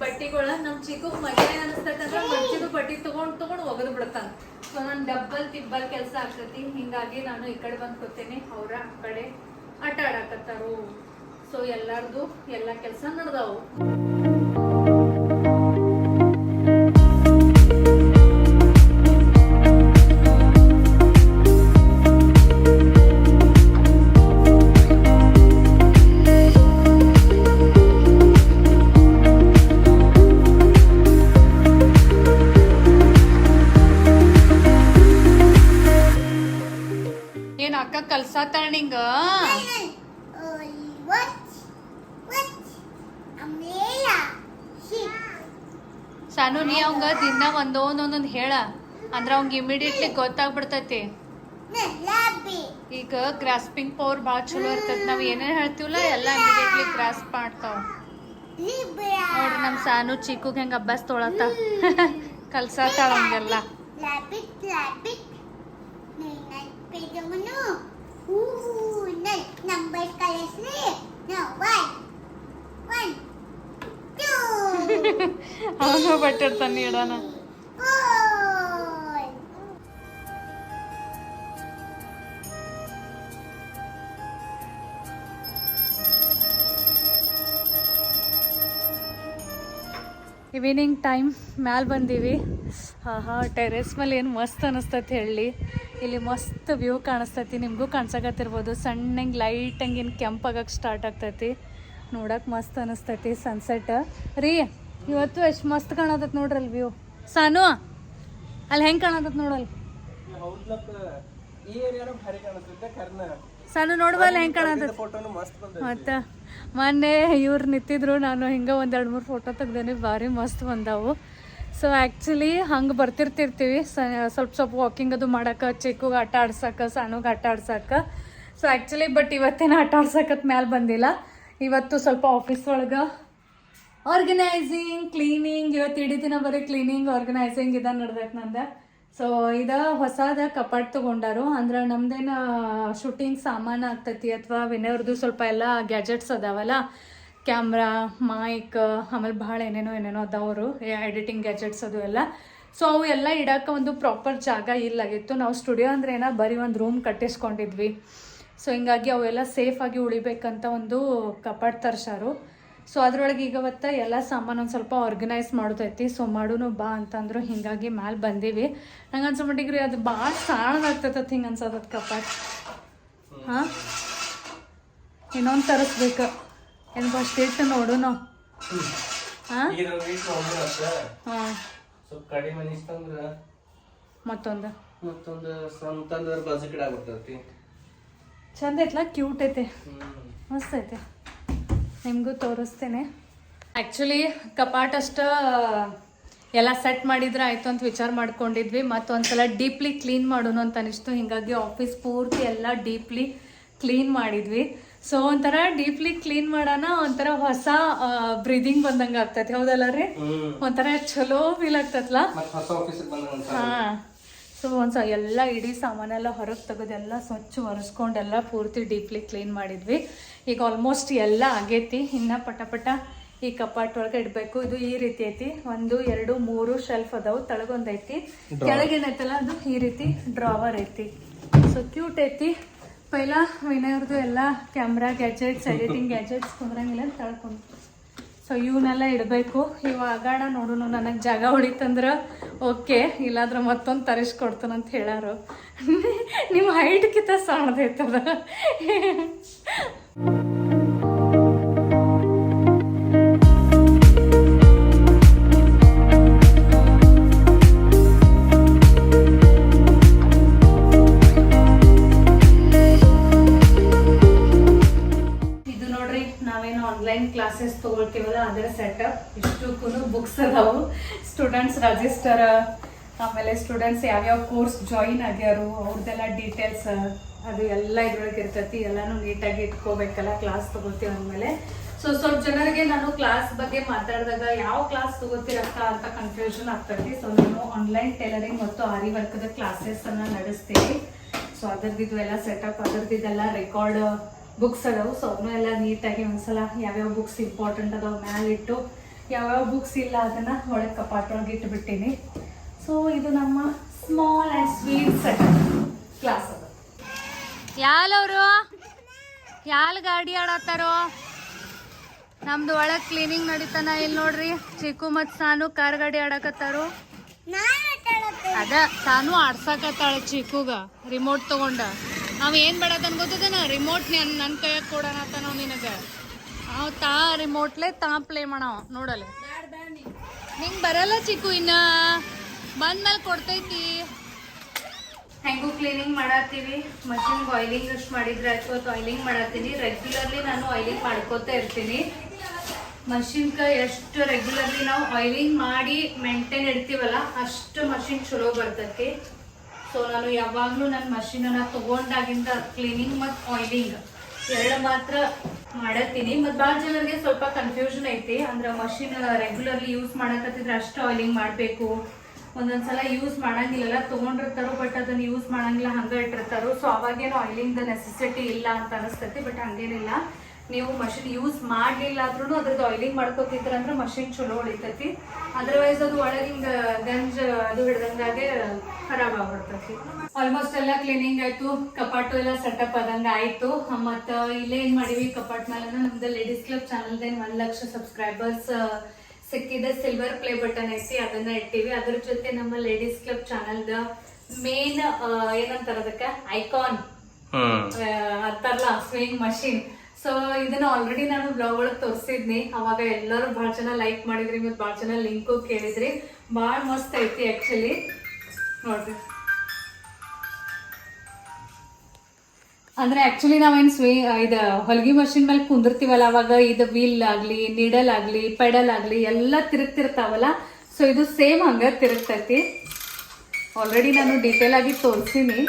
Speaker 1: ಬಟ್ಟಿಗಳ ನಮ್ ಚಿಕ್ಕ ಮಜಾ ಅಂದ್ರೆ ಮಡ್ಚಿದು ಬಟ್ಟಿ ತಗೊಂಡ್ ತಗೊಂಡ್ ಒಗದು ಬಿಡ್ತಾನ. ಸೊ ನನ್ ಡಬ್ಬಲ್ ತಿಬ್ಬಲ್ ಕೆಲಸ ಆಗ್ತತಿ, ಹಿಂಗಾಗಿ ನಾನು ಈ ಕಡೆ ಬಂದ್ ಕೂತೀನಿ, ಅವ್ರ ಆ ಕಡೆ ಆಟ ಆಡಾಕತ್ತಾರು ಸೊ ಎಲ್ಲಾರ್ದು ಎಲ್ಲಾ ಕೆಲಸ ನಡೆದವು. ನಿಂಗ ಸಾನು, ನೀ ಅವಂಗ ದಿನ ಒಂದೊಂದೊಂದೊಂದ್ ಹೇಳ. ಅಂದ್ರ ಅವಂಗ ಇಮಿಡಿಯೇಟ್ಲಿ ಗೊತ್ತಾಗ್ಬಿಡ್ತೈತಿ. ಈಗ ಗ್ರಾಸ್ಪಿಂಗ್ ಪವರ್ ಭಾಳ ಚಲೋ ಇರ್ತೈತಿ. ನಾವ್ ಏನೇನ್ ಹೇಳ್ತೀವಲ್ಲ, ಎಲ್ಲ ಇಮಿಡಿಯೇಟ್ಲಿ ಗ್ರಾಸ್ಪ್ ಮಾಡ್ತಾವ. ನೋಡ್ರಿ ನಮ್ ಸಾನು ಚಿಕ್ಕ ಹೆಂಗ ಅಭ್ಯಾಸ ತೊಳತ್ತ. ಕಲ್ಸಾತಾಳ ಹಂಗೆಲ್ಲ.
Speaker 3: ಹು ನನ್
Speaker 1: ನಂಬರ್ ಬಟ್ಟೆ ತನ್ನಿಡೋನ
Speaker 3: 1
Speaker 1: ಇವಿನಿಂಗ್ ಟೈಮ್ ಮ್ಯಾಲ್ ಬಂದೀವಿ. ಹಾಹಾ ಟೆರಸ್ ಮೇಲೆ ಏನು ಮಸ್ತ್ ಅನಿಸುತ್ತೆ ಅಂತ ಹೇಳಿ. ಇಲ್ಲಿ ಮಸ್ತ್ ವ್ಯೂ ಕಾಣಿಸ್ತೈತಿ. ನಿಮಗೂ ಕಾಣ್ಸಕತ್ತಿರ್ಬೋದು. ಸಣ್ಣಂಗೆ ಲೈಟ್ ಹಂಗಿನ ಕೆಂಪಾಗಕ್ಕೆ ಸ್ಟಾರ್ಟ್ ಆಗ್ತೈತಿ. ನೋಡಕ್ಕೆ ಮಸ್ತ್ ಅನಿಸ್ತೈತಿ ಸನ್ಸೆಟ್ ರೀ, ಇವತ್ತು ಎಷ್ಟು ಮಸ್ತ್ ಕಾಣತೈತಿ ನೋಡ್ರಿ ಅಲ್ಲಿ ವ್ಯೂ ಸಾನು, ಅಲ್ಲಿ ಹೆಂಗೆ ಕಾಣತೈತಿ
Speaker 2: ನೋಡಲ್
Speaker 1: ಸಾನು ನೋಡ್ಬಲ್ಲ ಹೆಂಗೆ ಕಾಣತೈತಿ. ಮತ್ತು ಮೊನ್ನೆ ಇವ್ರು ನಿಂತಿದ್ರು. ನಾನು ಹಿಂಗೆ ಒಂದೆರಡು ಮೂರು ಫೋಟೋ ತೆಗ್ದೇನೆ. ಭಾರಿ ಮಸ್ತ್ ಬಂದಾವು. ಸೊ ಆ್ಯಕ್ಚುಲಿ ಹಂಗೆ ಬರ್ತಿರ್ತಿರ್ತೀವಿ. ಸ, ಸ್ವಲ್ಪ ಸ್ವಲ್ಪ ವಾಕಿಂಗ್ ಅದು ಮಾಡಕ್ಕೆ ಚಿಕ್ಕಗೆ ಆಟ ಆಡ್ಸಕ್ಕೆ ಸಣ್ಣಗೆ ಆಟ ಆಡ್ಸಕ್ಕೆ ಸೊ ಆ್ಯಕ್ಚುಲಿ ಬಟ್ ಇವತ್ತೇನು ಆಟ ಆಡ್ಸಕತ್ ಮ್ಯಾಲೆ ಬಂದಿಲ್ಲ. ಇವತ್ತು ಸ್ವಲ್ಪ ಆಫೀಸ್ ಒಳಗೆ ಆರ್ಗನೈಸಿಂಗ್ ಕ್ಲೀನಿಂಗ್ ಇವತ್ತು ಇಡೀ ದಿನ ಬರೀ ಕ್ಲೀನಿಂಗ್ ಆರ್ಗನೈಸಿಂಗ್ ಇದ ನಡ್ದೈತೆ ನಂದು. ಸೊ ಇದ ಹೊಸದ ಕಪಾಟ್ ತೊಗೊಂಡಾರು. ಅಂದ್ರೆ ನಮ್ದೇನು ಶೂಟಿಂಗ್ ಸಾಮಾನು ಆಗ್ತೈತಿ, ಅಥವಾ ವಿನಯವ್ರದ್ದು ಸ್ವಲ್ಪ ಎಲ್ಲ ಗ್ಯಾಜೆಟ್ಸ್ ಅದಾವಲ್ಲ ಕ್ಯಾಮ್ರಾ ಮೈಕ್ ಆಮೇಲೆ ಭಾಳ ಏನೇನೋ ಏನೇನೋ ಅದಾವರು ಎಡಿಟಿಂಗ್ ಗ್ಯಾಜೆಟ್ಸ್ ಅದು ಎಲ್ಲ. ಸೊ ಅವು ಎಲ್ಲ ಇಡಕ್ಕೆ ಒಂದು ಪ್ರಾಪರ್ ಜಾಗ ಇಲ್ಲಾಗಿತ್ತು. ನಾವು ಸ್ಟುಡಿಯೋ ಅಂದ್ರೆ ಏನೋ ಬರೀ ಒಂದು ರೂಮ್ ಕಟ್ಟಿಸ್ಕೊಂಡಿದ್ವಿ. ಸೊ ಹಿಂಗಾಗಿ ಅವೆಲ್ಲ ಸೇಫಾಗಿ ಉಳಿಬೇಕಂತ ಒಂದು ಕಪಾಟ್ ತರ್ಸಾರು. ಸೊ ಅದ್ರೊಳಗೆ ಈಗ ಅವತ್ತ ಎಲ್ಲ ಸಾಮಾನು ಒಂದು ಸ್ವಲ್ಪ ಆರ್ಗನೈಸ್ ಮಾಡೋದೈತಿ ಸೊ ಮಾಡೋನು ಬಾ ಅಂತಂದ್ರು ಹಿಂಗಾಗಿ ಮ್ಯಾಲೆ ಬಂದೀವಿ. ನಂಗೆ ಅನ್ಸೋ ಮಟ್ಟಿಗೆ ಅದು ಭಾಳ ಸಾಣದಾಗ್ತೈತತ್ ಹಿಂಗೆ ಅನ್ಸೋದು ಕಪಾಟ್. ಹಾಂ? ಇನ್ನೊಂದು ತರಿಸ್ಬೇಕು. ಏನು ಫಸ್ಟ್ ಇಟ್ಟು
Speaker 2: ನೋಡು ನಾವು
Speaker 1: ಮತ್ತೊಂದು?
Speaker 2: ಮತ್ತೊಂದು ಸ್ವಂತಂದ್ರ ಬಾಜು ಗಿಡ ಆಗ್ಬಿಡ್ತೈತಿ
Speaker 1: ಚಂದ ಐತ್ಲ? ಕ್ಯೂಟ್ ಐತೆ. ಮಸ್ತ್ ಐತೆ. ನಿಮಗೂ ತೋರಿಸ್ತೇನೆ. ಆ್ಯಕ್ಚುಲಿ ಕಪಾಟ್ ಅಷ್ಟ ಎಲ್ಲ ಸೆಟ್ ಮಾಡಿದ್ರೆ ಆಯಿತು ಅಂತ ವಿಚಾರ ಮಾಡ್ಕೊಂಡಿದ್ವಿ. ಮತ್ತೊಂದ್ಸಲ ಡೀಪ್ಲಿ ಕ್ಲೀನ್ ಮಾಡೋಣ ಅಂತ ಅನಿಸ್ತು. ಹಿಂಗಾಗಿ ಆಫೀಸ್ ಪೂರ್ತಿ ಎಲ್ಲ ಡೀಪ್ಲಿ ಕ್ಲೀನ್ ಮಾಡಿದ್ವಿ. ಸೊ ಒಂಥರ ಡೀಪ್ಲಿ ಕ್ಲೀನ್ ಮಾಡೋಣ ಒಂಥರ ಹೊಸ ಬ್ರೀದಿಂಗ್ ಬಂದಂಗ ಆಗ್ತೈತಿ. ಹೌದಲ್ಲ ರೀ ಒಂಥರ ಚಲೋ ಫೀಲ್
Speaker 2: ಒಂದ್ಸಲ
Speaker 1: ಹಾ. ಸೊ ಒಂದ್ಸ ಎಲ್ಲ ಇಡೀ ಸಾಮಾನೆಲ್ಲ ಹೊರಗೆ ತೆಗೆದೆಲ್ಲ ಸ್ವಚ್ಛ ಒರೆಸ್ಕೊಂಡೆಲ್ಲ ಪೂರ್ತಿ ಡೀಪ್ಲಿ ಕ್ಲೀನ್ ಮಾಡಿದ್ವಿ. ಈಗ ಆಲ್ಮೋಸ್ಟ್ ಎಲ್ಲ ಆಗೈತಿ. ಇನ್ನ ಪಟ ಪಟ ಈ ಕಪಾಟ್ ಒಳಗೆ ಇಡಬೇಕು. ಇದು ಈ ರೀತಿ ಐತಿ. ಒಂದು ಎರಡು ಮೂರು ಶೆಲ್ಫ್ ಅದಾವು. ತಳಗೊಂದೈತಿ ಕೆಳಗೇನೈತಲ್ಲ ಅದು? ಈ ರೀತಿ ಡ್ರಾವರ್ ಐತಿ. ಸೊ ಕ್ಯೂಟ್ ಐತಿ. ಪೈಲ ವಿನಯವ್ರದ್ದು ಎಲ್ಲ ಕ್ಯಾಮ್ರಾ ಗ್ಯಾಜೆಟ್ಸ್ ಎಡಿಟಿಂಗ್ ಗ್ಯಾಜೆಟ್ಸ್ ಕುಂದ್ರಂಗಿಲ್ಲ ಅಂತ ತಳ್ಕೊಂಡು ಸೊ ಇವನ್ನೆಲ್ಲ ಇಡಬೇಕು. ಇವು ಆಗಾಡ ನೋಡು ನನಗೆ ಜಾಗ ಹೊಡಿತಂದ್ರೆ ಓಕೆ, ಇಲ್ಲಾದ್ರೆ ಮತ್ತೊಂದು ತರಿಸ್ಕೊಡ್ತಾನಂತ ಹೇಳಾರು [LAUGHS] ನಿಮ್ಮ ಹೈಟ್ಕಿಂತ ಸಣ್ಣದೈತದ [LAUGHS] ಇಷ್ಟಕ್ಕೂ ಬುಕ್ಸ್ ಅದಾವು. ಸ್ಟೂಡೆಂಟ್ಸ್ ರಜಿಸ್ಟರ್ ಆಮೇಲೆ ಸ್ಟೂಡೆಂಟ್ಸ್ ಯಾವ್ಯಾವ ಕೋರ್ಸ್ ಜಾಯಿನ್ ಆಗ್ಯಾರು ಅವ್ರದ್ದೆಲ್ಲ ಡೀಟೇಲ್ಸ್ ಅದು ಎಲ್ಲ ಇದ್ರೊಳಗೆ ಇರ್ತೈತಿ, ಎಲ್ಲಾನು ನೀಟಾಗಿ ಇಟ್ಕೋಬೇಕಲ್ಲ ಕ್ಲಾಸ್ ತಗೋತೀವಿ ಅಂದಮೇಲೆ. ಸೊ ಸ್ವಲ್ಪ ಜನರಿಗೆ ನಾನು ಕ್ಲಾಸ್ ಬಗ್ಗೆ ಮಾತಾಡಿದಾಗ ಯಾವ ಕ್ಲಾಸ್ ತಗೋತಿರಕ್ಕ ಅಂತ ಕನ್ಫ್ಯೂಷನ್ ಆಗ್ತೈತಿ. ಸೊ ನಾನು ಆನ್ಲೈನ್ ಟೈಲರಿಂಗ್ ಮತ್ತು ಆರಿ ವರ್ಕ್ದ ಕ್ಲಾಸಸ್ಸನ್ನು ನಡೆಸ್ತೀವಿ ಸೊ ಅದರದ್ದು ಎಲ್ಲ ಸೆಟಪ್ ಅದರದ್ದಿದೆಲ್ಲ ರೆಕಾರ್ಡ್ ಬುಕ್ಸ್ ಅದಾವು. ಸೊ ಅದನ್ನೂ ಎಲ್ಲ ನೀಟಾಗಿ ಒಂದ್ಸಲ ಯಾವ್ಯಾವ ಬುಕ್ಸ್ ಇಂಪಾರ್ಟೆಂಟ್ ಅದಾವ ಮ್ಯಾಲೆ ಇಟ್ಟು ಯಾವ್ಯಾವ ಬುಕ್ಸ್ ಇಲ್ಲ ಅದನ್ನ ಒಳಗೆ ಕಪಾಟೊಳಗೆ ಇಟ್ಬಿಟ್ಟಿನಿ. ಸೊ ಇದು ನಮ್ಮ small and sweet set class ಅದು. ಯಾಲವರು? ಯಾಲ್ ಗಾಡಿ ಆಡತ್ತಾರೋ? ನಮ್ದು ಒಳಗೆ ಕ್ಲೀನಿಂಗ್ ನಡೀತಾನ ಇಲ್ಲಿ ನೋಡ್ರಿ. ಚಿಕ್ಕು ಮತ್ತು ಸಾನು ಕಾರ್ ಗಾಡಿ ಆಡಕತ್ತಾರು.
Speaker 3: ನಾನು
Speaker 1: ಅದ, ಸಾನು ಆಡ್ಸಕತ್ತಾಳ ಚಿಕ್ಕುಗ. ರಿಮೋಟ್ ತಗೊಂಡ. ಅವ ಏನ್ ಬೇಡದನ್ ಗೊತ್ತದನ ರಿಮೋಟ್ ನನ್ನ ಕೈಯಾಗ ಕೊಡೋಣ ನಾವು ನಿನಗ. ಅವ್ ತಾ ರಿಮೋಟ್ಲೆ ತಾ ಪ್ಲೇ ಮಾಡವ ನೋಡಲೆ ನಿಂಗ್ ಬರಲ್ಲ ಚಿಕ್ಕು ಇನ್ನ. ಬಂದ್ಮೇಲೆ ಕೊಡ್ತೈತಿ. ಹೆಂಗೂ ಕ್ಲೀನಿಂಗ್ ಮಾಡತ್ತೀವಿ. ಮಷಿನ್ ಆಯಿಲಿಂಗ್ ಅಷ್ಟು ಮಾಡಿದ್ರೆ ಆಯ್ತು. ಅಥವಾ ಆಯಿಲಿಂಗ್ ಮಾಡತ್ತೀನಿ. ರೆಗ್ಯುಲರ್ಲಿ ನಾನು ಆಯ್ಲಿಂಗ್ ಮಾಡ್ಕೋತಾ ಇರ್ತೀನಿ. ಮಷಿನ್ಕ ಎಷ್ಟು ರೆಗ್ಯುಲರ್ಲಿ ನಾವು ಆಯ್ಲಿಂಗ್ ಮಾಡಿ ಮೇಂಟೈನ್ ಇಡ್ತೀವಲ್ಲ, ಅಷ್ಟು ಮಷಿನ್ ಚಲೋ ಬರ್ತೈತಿ. ಸೊ ನಾನು ಯಾವಾಗಲೂ ನನ್ನ ಮಷೀನನ್ನು ತಗೊಂಡಾಗಿಂದ ಕ್ಲೀನಿಂಗ್ ಮತ್ತು ಆಯಿಲಿಂಗ್ ಎರಡು ಮಾತ್ರ ಮಾಡತ್ತೀನಿ. ಮತ್ತು ಭಾಳ ಜನರಿಗೆ ಸ್ವಲ್ಪ ಕನ್ಫ್ಯೂಷನ್ ಐತಿ. ಅಂದ್ರೆ ಮಷಿನ್ ರೆಗ್ಯುಲರ್ಲಿ ಯೂಸ್ ಮಾಡಕತ್ತಿದ್ರೆ ಅಷ್ಟು ಆಯಿಲಿಂಗ್ ಮಾಡಬೇಕು. ಒಂದೊಂದ್ಸಲ ಯೂಸ್ ಮಾಡಂಗಿಲ್ಲ ತೊಗೊಂಡಿರ್ತಾರೋ ಬಟ್ ಅದನ್ನ ಯೂಸ್ ಮಾಡಂಗಿಲ್ಲ, ಹಂಗೆ ಇಟ್ಟಿರ್ತಾರೋ. ಸೊ ಅವಾಗೇನು ಆಯಿಲಿಂಗ್ ನೆಸೆಸಿಟಿ ಇಲ್ಲ ಅಂತ ಅನಿಸ್ತೈತಿ ಬಟ್ ಹಂಗೇನಿಲ್ಲ. ನೀವು ಮಷಿನ್ ಯೂಸ್ ಮಾಡಲಿಲ್ಲ ಆದ್ರೂ ಅದ್ರದ್ದು ಆಯಿಲಿಂಗ್ ಮಾಡ್ಕೋತಿದ್ರ ಅಂದ್ರೆ ಮಷಿನ್ ಚಲೋ ಉಳಿತೈತಿ ಅದರ್ವೈಸ್ ಅದು ಒಳಗಿಂದ ಗಂಜ್ ಅದು ಹಿಡ್ದಂಗಾಗೆ ಖರಾಬ್ ಆಗ್ಬಿಡ್ತೈತಿ. ಆಲ್ಮೋಸ್ಟ್ ಎಲ್ಲ ಕ್ಲೀನಿಂಗ್ ಆಯ್ತು ಕಪಾಟು ಎಲ್ಲ ಸೆಟಪ್ ಆದಂಗ ಆಯ್ತು. ಮತ್ತ ಇಲ್ಲೇ ಏನ್ ಮಾಡಿವಿ? ಕಪಾಟ್ ಮೇಲೆ ನಮ್ದು ಲೇಡೀಸ್ ಕ್ಲಬ್ ಚಾನಲ್ದೇನ್ ಒಂದ್ ಲಕ್ಷ ಸಬ್ಸ್ಕ್ರೈಬರ್ಸ್ ಸಿಕ್ಕಿದ. ಸಿಲ್ವರ್ ಪ್ಲೇ ಬಟನ್ ಐತಿ ಅದನ್ನ ಇಟ್ಟಿವಿ. ಅದ್ರ ಜೊತೆ ನಮ್ಮ ಲೇಡೀಸ್ ಕ್ಲಬ್ ಚಾನಲ್ದ ಮೇನ್ ಏನಂತಾರ ಅದಕ್ಕೆ? ಐಕಾನ್
Speaker 2: ಹ್ಮ್.
Speaker 1: ಅಂತಾರಲ್ಲ ಸ್ವಿಂಗ್ ಮಷಿನ್ ಸೊ ಇದನ್ನ ಆಲ್ರೆಡಿ ನಾನು ಬ್ಲಾಗ್ ಒಳಗೆ ತೋರಿಸಿದ್ನಿ. ಅವಾಗ ಎಲ್ಲರೂ ಭಾಳ ಜನ ಲೈಕ್ ಮಾಡಿದ್ರಿ ಮತ್ತು ಭಾಳ ಜನ ಲಿಂಕು ಕೇಳಿದ್ರಿ. ಭಾಳ ಮಸ್ತ್ ಐತಿ ಆ್ಯಕ್ಚುಲಿ ನೋಡ್ರಿ. ಅಂದ್ರೆ ಆಕ್ಚುಲಿ ನಾವೇನ್ ಸ್ವೀ ಇದು ಹೊಲಿಗೆ ಮಷಿನ್ ಮೇಲೆ ಕುಂದಿರ್ತೀವಲ್ಲ, ಅವಾಗ ಇದು ವೀಲ್ ಆಗ್ಲಿ ನೀಡಲ್ ಆಗ್ಲಿ ಪೆಡಲ್ ಆಗ್ಲಿ ಎಲ್ಲ ತಿರುಗ್ತಿರ್ತಾವಲ್ಲ. ಸೊ ಇದು ಸೇಮ್ ಹಂಗ ತಿರುಗ್ತೈತಿ. ಆಲ್ರೆಡಿ ನಾನು ಡೀಟೇಲ್ ಆಗಿ ತೋರಿಸಿನಿ.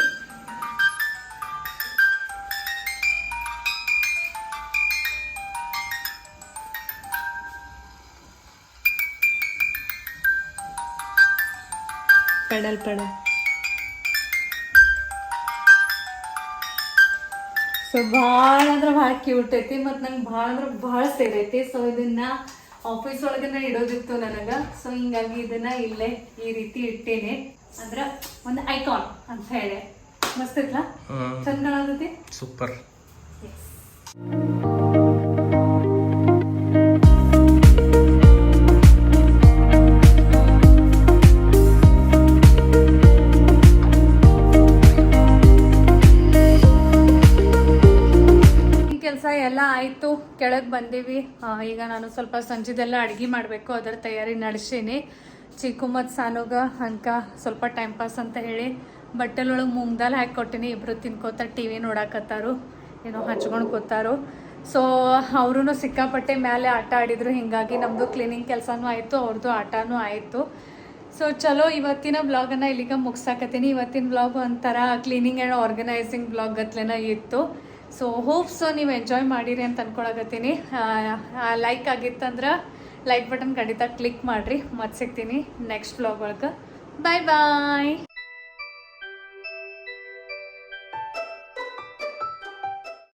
Speaker 1: ಪೆಡಲ್ ಪೆಡಲ್ ಸೊ ಭಾಳ ಅಂದ್ರೆ ಭಾಳ ಕ್ಯೂಟ್ ಐತಿ ಮತ್ತು ನಂಗೆ ಭಾಳ ಅಂದ್ರೆ ಭಾಳ ಸೇರೈತಿ ಸೊ ಇದನ್ನ ಆಫೀಸ್ ಒಳಗನ್ನ ಇಡೋದಿತ್ತು ನನಗೆ. ಸೊ ಹಿಂಗಾಗಿ ಇದನ್ನ ಇಲ್ಲೇ ಈ ರೀತಿ ಇಟ್ಟೇನೆ. ಅಂದ್ರ ಒಂದು ಐಕಾನ್ ಅಂತ ಹೇಳಿ. ಮಸ್ತ್ ಐತ್ಲಾ ಚಂದ
Speaker 2: ಸೂಪರ್.
Speaker 1: ಎಸ್ ಎಲ್ಲ ಆಯಿತು, ಕೆಳಗೆ ಬಂದೀವಿ. ಈಗ ನಾನು ಸ್ವಲ್ಪ ಸಂಜೆದೆಲ್ಲ ಅಡುಗೆ ಮಾಡಬೇಕು, ಅದರ ತಯಾರಿ ನಡೆಸೀನಿ. ಚಿಕ್ಕು ಮತ್ತು ಸಾನುಗ, ಅಂಕ, ಸ್ವಲ್ಪ ಟೈಮ್ ಪಾಸ್ ಅಂತ ಹೇಳಿ ಬಟ್ಟೆಲೊಳಗೆ ಮೂಂಗ್ ದಾಲ್ ಹಾಕಿ ಕೊಟ್ಟಿನಿ ಇಬ್ಬರು ತಿನ್ಕೋತ ಟಿ ವಿ ನೋಡಾಕತ್ತಾರು, ಏನೋ ಹಚ್ಕೊಂಡು ಕೂತಾರು. ಸೊ ಅವರು ಸಿಕ್ಕಾಪಟ್ಟೆ ಮೇಲೆ ಆಟ ಆಡಿದ್ರು, ಹಿಂಗಾಗಿ ನಮ್ಮದು ಕ್ಲೀನಿಂಗ್ ಕೆಲಸನೂ ಆಯಿತು ಅವ್ರದ್ದು ಆಟನೂ ಆಯಿತು. ಸೊ ಚಲೋ, ಇವತ್ತಿನ ಬ್ಲಾಗನ್ನು ಇಲ್ಲಿಗೆ ಮುಗ್ಸಾಕತ್ತೀನಿ. ಇವತ್ತಿನ ಬ್ಲಾಗ್ ಒಂಥರ ಕ್ಲೀನಿಂಗ್ ಆ್ಯಂಡ್ ಆರ್ಗನೈಸಿಂಗ್ ಬ್ಲಾಗ್ ಗತ್ಲೆನ ಇತ್ತು. ಸೊ ಹೋಪ್ ಸೊ ನೀವು ಎಂಜಾಯ್ ಮಾಡಿರಿ ಅಂತ ಅನ್ಕೊಳಕತ್ತೀನಿ. ಲೈಕ್ ಆಗಿತ್ತಂದ್ರೆ ಲೈಕ್ ಬಟನ್ ಖಂಡಿತ ಕ್ಲಿಕ್ ಮಾಡಿರಿ. ಮತ್ತೆ ಸಿಗ್ತೀನಿ ನೆಕ್ಸ್ಟ್ ಬ್ಲಾಗ್ ಒಳಗೆ. ಬಾಯ್ ಬಾಯ್